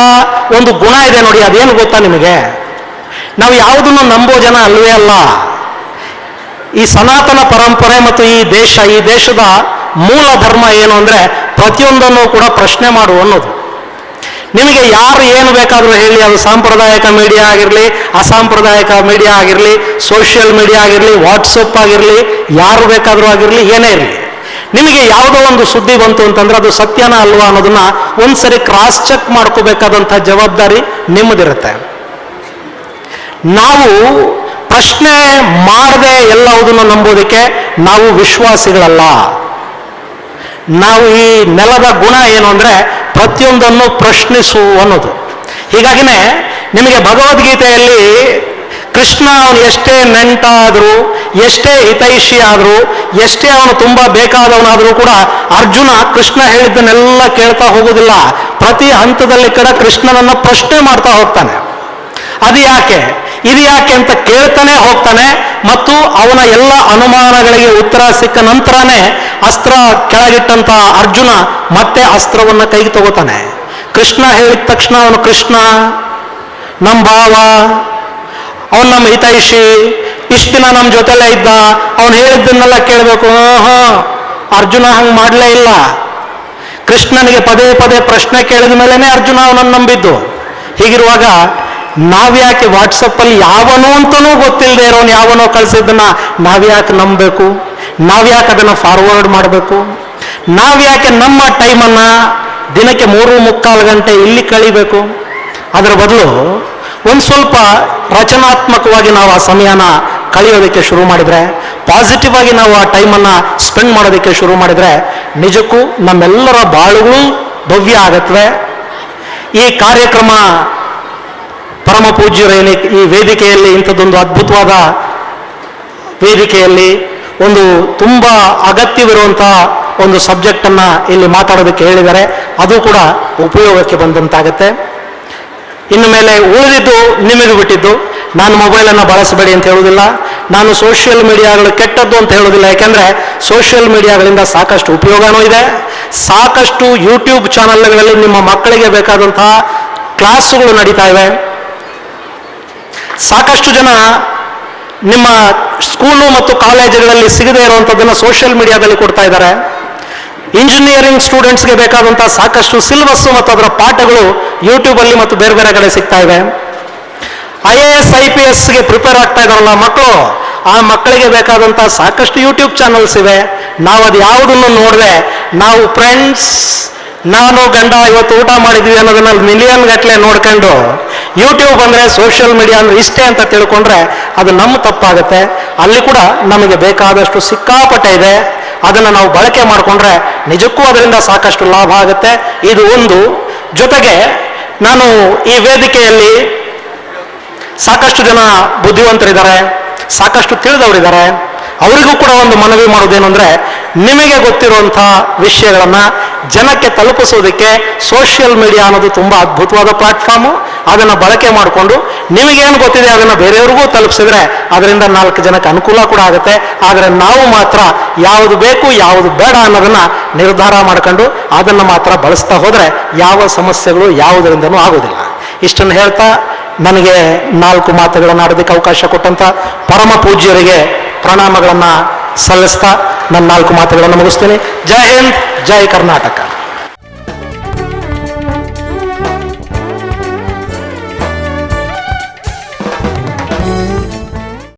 ಒಂದು ಗುಣ ಇದೆ ನೋಡಿ, ಅದೇನು ಗೊತ್ತಾ ನಿಮಗೆ? ನಾವು ಯಾವುದನ್ನು ನಂಬೋ ಜನ ಅಲ್ವೇ ಅಲ್ಲ. ಈ ಸನಾತನ ಪರಂಪರೆ ಮತ್ತು ಈ ದೇಶ, ಈ ದೇಶದ ಮೂಲ ಧರ್ಮ ಏನು ಅಂದ್ರೆ ಪ್ರತಿಯೊಂದನ್ನು ಕೂಡ ಪ್ರಶ್ನೆ ಮಾಡು ಅನ್ನೋದು. ನಿಮಗೆ ಯಾರು ಏನು ಬೇಕಾದರೂ ಹೇಳಿ, ಅದು ಸಾಂಪ್ರದಾಯಿಕ ಮೀಡಿಯಾ ಆಗಿರಲಿ, ಅಸಾಂಪ್ರದಾಯಿಕ ಮೀಡಿಯಾ ಆಗಿರಲಿ, ಸೋಷಿಯಲ್ ಮೀಡಿಯಾ ಆಗಿರಲಿ, ವಾಟ್ಸಪ್ ಆಗಿರಲಿ, ಯಾರು ಬೇಕಾದರೂ ಆಗಿರಲಿ, ಏನೇ ಇರಲಿ. ನಿಮಗೆ ಯಾವುದೋ ಒಂದು ಸುದ್ದಿ ಬಂತು ಅಂತಂದ್ರೆ ಅದು ಸತ್ಯನ ಅಲ್ವಾ ಅನ್ನೋದನ್ನ ಒಂದ್ಸರಿ ಕ್ರಾಸ್ ಚೆಕ್ ಮಾಡ್ಕೋಬೇಕಾದಂಥ ಜವಾಬ್ದಾರಿ ನಿಮ್ಮದಿರುತ್ತೆ. ನಾವು ಪ್ರಶ್ನೆ ಮಾಡದೆ ಎಲ್ಲವುದನ್ನು ನಂಬೋದಕ್ಕೆ ನಾವು ವಿಶ್ವಾಸಿಗಳಲ್ಲ. ನಾವು ಈ ನೆಲದ ಗುಣ ಏನು ಅಂದರೆ ಪ್ರತಿಯೊಂದನ್ನು ಪ್ರಶ್ನಿಸು ಅನ್ನೋದು. ಹೀಗಾಗಿನೇ ನಿಮಗೆ ಭಗವದ್ಗೀತೆಯಲ್ಲಿ ಕೃಷ್ಣ ಅವನು ಎಷ್ಟೇ ನೆಂಟಾದರೂ, ಎಷ್ಟೇ ಹಿತೈಷಿ ಆದರೂ ಎಷ್ಟೇ ಅವನು ತುಂಬ ಬೇಕಾದವನಾದರೂ ಕೂಡ ಅರ್ಜುನ ಕೃಷ್ಣ ಹೇಳಿದ್ದನ್ನೆಲ್ಲ ಕೇಳ್ತಾ ಹೋಗುವುದಿಲ್ಲ. ಪ್ರತಿ ಹಂತದಲ್ಲಿ ಕೂಡ ಕೃಷ್ಣನನ್ನ ಪ್ರಶ್ನೆ ಮಾಡ್ತಾ ಹೋಗ್ತಾನೆ. ಅದು ಯಾಕೆ? ಇದು ಯಾಕೆ ಅಂತ ಕೇಳ್ತಾನೆ ಹೋಗ್ತಾನೆ ಮತ್ತು ಅವನ ಎಲ್ಲ ಅನುಮಾನಗಳಿಗೆ ಉತ್ತರ ಸಿಕ್ಕ ನಂತರನೇ ಅಸ್ತ್ರ ಕೆಳಗಿಟ್ಟಂತ ಅರ್ಜುನ ಮತ್ತೆ ಅಸ್ತ್ರವನ್ನ ಕೈಗೆ ತಗೋತಾನೆ. ಕೃಷ್ಣ ಹೇಳಿದ ತಕ್ಷಣ ಅವನು, ಕೃಷ್ಣ ನಮ್ಮ ಭಾವ ಅವನು ನಮ್ಮ ಹಿತೈಷಿ. ಇಷ್ಟು ದಿನ ನಮ್ಮ ಜೊತೆಲೇ ಇದ್ದ, ಅವನು ಹೇಳಿದ್ದನ್ನೆಲ್ಲ ಕೇಳಬೇಕು. ಹಾ ಅರ್ಜುನ ಹಂಗೆ ಮಾಡಲೇ ಇಲ್ಲ. ಕೃಷ್ಣನಿಗೆ ಪದೇ ಪದೇ ಪ್ರಶ್ನೆ ಕೇಳಿದ ಮೇಲೇ ಅರ್ಜುನ ಅವನನ್ನು ನಂಬಿದ್ದು. ಹೀಗಿರುವಾಗ ನಾವ್ಯಾಕೆ ವಾಟ್ಸಪ್ಪಲ್ಲಿ ಯಾವನೋ ಅಂತನೂ ಗೊತ್ತಿಲ್ಲದೆ ಇರೋನು ಯಾವನೋ ಕಳಿಸಿದ್ದನ್ನ ನಾವ್ಯಾಕೆ ನಂಬಬೇಕು? ನಾವ್ಯಾಕೆ ಅದನ್ನು ಫಾರ್ವರ್ಡ್ ಮಾಡಬೇಕು? ನಾವ್ಯಾಕೆ ನಮ್ಮ ಟೈಮನ್ನ ದಿನಕ್ಕೆ ಮೂರು ಮುಕ್ಕಾಲು ಗಂಟೆ ಇಲ್ಲಿ ಕಳಿಬೇಕು? ಅದರ ಬದಲು ಒಂದು ಸ್ವಲ್ಪ ರಚನಾತ್ಮಕವಾಗಿ ನಾವು ಆ ಸಮಯನ ಕಳೆಯೋದಕ್ಕೆ ಶುರು ಮಾಡಿದರೆ ಪಾಸಿಟಿವ್ ಆಗಿ ನಾವು ಆ ಟೈಮನ್ನು ಸ್ಪೆಂಡ್ ಮಾಡೋದಕ್ಕೆ ಶುರು ಮಾಡಿದರೆ, ನಿಜಕ್ಕೂ ನಮ್ಮೆಲ್ಲರ ಬಾಳುಗಳು ಭವ್ಯ ಆಗತ್ವೆ. ಈ ಕಾರ್ಯಕ್ರಮ ಪರಮ ಪೂಜ್ಯರೇನೆ ಈ ವೇದಿಕೆಯಲ್ಲಿ ಇಂಥದ್ದೊಂದು ಅದ್ಭುತವಾದ ವೇದಿಕೆಯಲ್ಲಿ ಒಂದು ತುಂಬ ಅಗತ್ಯವಿರುವಂಥ ಒಂದು ಸಬ್ಜೆಕ್ಟನ್ನು ಇಲ್ಲಿ ಮಾತಾಡೋದಕ್ಕೆ ಹೇಳಿದ್ದಾರೆ. ಅದು ಕೂಡ ಉಪಯೋಗಕ್ಕೆ ಬಂದಂತಾಗತ್ತೆ. ಇನ್ನು ಮೇಲೆ ಉಳಿದಿದ್ದು ನಿಮಗೆ ಬಿಟ್ಟಿದ್ದು. ನಾನು ಮೊಬೈಲನ್ನು ಬಳಸಬೇಡಿ ಅಂತ ಹೇಳುವುದಿಲ್ಲ. ನಾನು ಸೋಷಿಯಲ್ ಮೀಡಿಯಾಗಳು ಕೆಟ್ಟದ್ದು ಅಂತ ಹೇಳೋದಿಲ್ಲ ಯಾಕೆಂದರೆ ಸೋಷಿಯಲ್ ಮೀಡಿಯಾಗಳಿಂದ ಸಾಕಷ್ಟು ಉಪಯೋಗನೂ ಇದೆ. ಸಾಕಷ್ಟು ಯೂಟ್ಯೂಬ್ ಚಾನಲ್ಗಳಲ್ಲಿ ನಿಮ್ಮ ಮಕ್ಕಳಿಗೆ ಬೇಕಾದಂತಹ ಕ್ಲಾಸುಗಳು ನಡೀತಾ ಇವೆ. ಸಾಕಷ್ಟು ಜನ ನಿಮ್ಮ ಸ್ಕೂಲು ಮತ್ತು ಕಾಲೇಜುಗಳಲ್ಲಿ ಸಿಗದೇ ಇರುವಂಥದ್ದನ್ನು ಸೋಷಿಯಲ್ ಮೀಡಿಯಾದಲ್ಲಿ ಕೊಡ್ತಾ ಇದ್ದಾರೆ. ಇಂಜಿನಿಯರಿಂಗ್ ಸ್ಟೂಡೆಂಟ್ಸ್ಗೆ ಬೇಕಾದಂಥ ಸಾಕಷ್ಟು ಸಿಲೆಬಸ್ಸು ಮತ್ತು ಅದರ ಪಾಠಗಳು ಯೂಟ್ಯೂಬಲ್ಲಿ ಮತ್ತು ಬೇರೆ ಬೇರೆ ಕಡೆ ಸಿಗ್ತಾ ಇವೆ. I A S I P ಎಸ್ಗೆ ಪ್ರಿಪೇರ್ ಆಗ್ತಾ ಇದಾರಲ್ಲ ಮಕ್ಕಳು, ಆ ಮಕ್ಕಳಿಗೆ ಬೇಕಾದಂಥ ಸಾಕಷ್ಟು ಯೂಟ್ಯೂಬ್ ಚಾನಲ್ಸ್ ಇವೆ. ನಾವು ಅದು ಯಾವುದನ್ನು ನೋಡಿದೆ, ನಾವು ಫ್ರೆಂಡ್ಸ್ ನಾನು, ಗಂಡ, ಇವತ್ತು ಊಟ ಮಾಡಿದ್ವಿ ಅನ್ನೋದನ್ನ ಮಿಲಿಯನ್ ಗಟ್ಟಲೆ ನೋಡ್ಕೊಂಡು ಯೂಟ್ಯೂಬ್ ಅಂದರೆ ಸೋಷಿಯಲ್ ಮೀಡಿಯಾ ಅಂದ್ರೆ ಇಷ್ಟೇ ಅಂತ ತಿಳ್ಕೊಂಡ್ರೆ ಅದು ನಮ್ಮ ತಪ್ಪಾಗುತ್ತೆ. ಅಲ್ಲಿ ಕೂಡ ನಮಗೆ ಬೇಕಾದಷ್ಟು ಸಿಕ್ಕಾಪಟ್ಟೆ ಇದೆ. ಅದನ್ನು ನಾವು ಬಳಕೆ ಮಾಡಿಕೊಂಡ್ರೆ ನಿಜಕ್ಕೂ ಅದರಿಂದ ಸಾಕಷ್ಟು ಲಾಭ ಆಗುತ್ತೆ. ಇದು ಒಂದು. ಜೊತೆಗೆ ನಾನು ಈ ವೇದಿಕೆಯಲ್ಲಿ ಸಾಕಷ್ಟು ಜನ ಬುದ್ಧಿವಂತರಿದ್ದಾರೆ, ಸಾಕಷ್ಟು ತಿಳಿದವರಿದ್ದಾರೆ. ಅವರಿಗೂ ಕೂಡ ಒಂದು ಮನವಿ ಮಾಡೋದೇನು ಅಂದರೆ, ನಿಮಗೆ ಗೊತ್ತಿರುವಂಥ ವಿಷಯಗಳನ್ನು ಜನಕ್ಕೆ ತಲುಪಿಸೋದಕ್ಕೆ ಸೋಷಿಯಲ್ ಮೀಡಿಯಾ ಅನ್ನೋದು ತುಂಬ ಅದ್ಭುತವಾದ ಪ್ಲಾಟ್ಫಾರ್ಮು ಅದನ್ನು ಬಳಕೆ ಮಾಡಿಕೊಂಡು ನಿಮಗೇನು ಗೊತ್ತಿದೆ ಅದನ್ನು ಬೇರೆಯವ್ರಿಗೂ ತಲುಪಿಸಿದ್ರೆ ಅದರಿಂದ ನಾಲ್ಕು ಜನಕ್ಕೆ ಅನುಕೂಲ ಕೂಡ ಆಗುತ್ತೆ. ಆದರೆ ನಾವು ಮಾತ್ರ ಯಾವುದು ಬೇಕು, ಯಾವುದು ಬೇಡ ಅನ್ನೋದನ್ನು ನಿರ್ಧಾರ ಮಾಡ್ಕೊಂಡು ಅದನ್ನು ಮಾತ್ರ ಬಳಸ್ತಾ ಹೋದರೆ ಯಾವ ಸಮಸ್ಯೆಗಳು ಯಾವುದರಿಂದನೂ ಆಗೋದಿಲ್ಲ ಇಷ್ಟನ್ನು ಹೇಳ್ತಾ, ನನಗೆ ನಾಲ್ಕು ಮಾತುಗಳನ್ನು ಆಡೋದಕ್ಕೆ ಅವಕಾಶ ಕೊಟ್ಟಂತ ಪರಮ ಪೂಜ್ಯರಿಗೆ ಪ್ರಣಾಮಗಳನ್ನು ಸಲ್ಲಿಸ್ತಾ ನನ್ನ ನಾಲ್ಕು ಮಾತುಗಳನ್ನು ಮುಗಿಸ್ತೇನೆ. ಜೈ ಹಿಂದ್ ಜೈ ಕರ್ನಾಟಕ.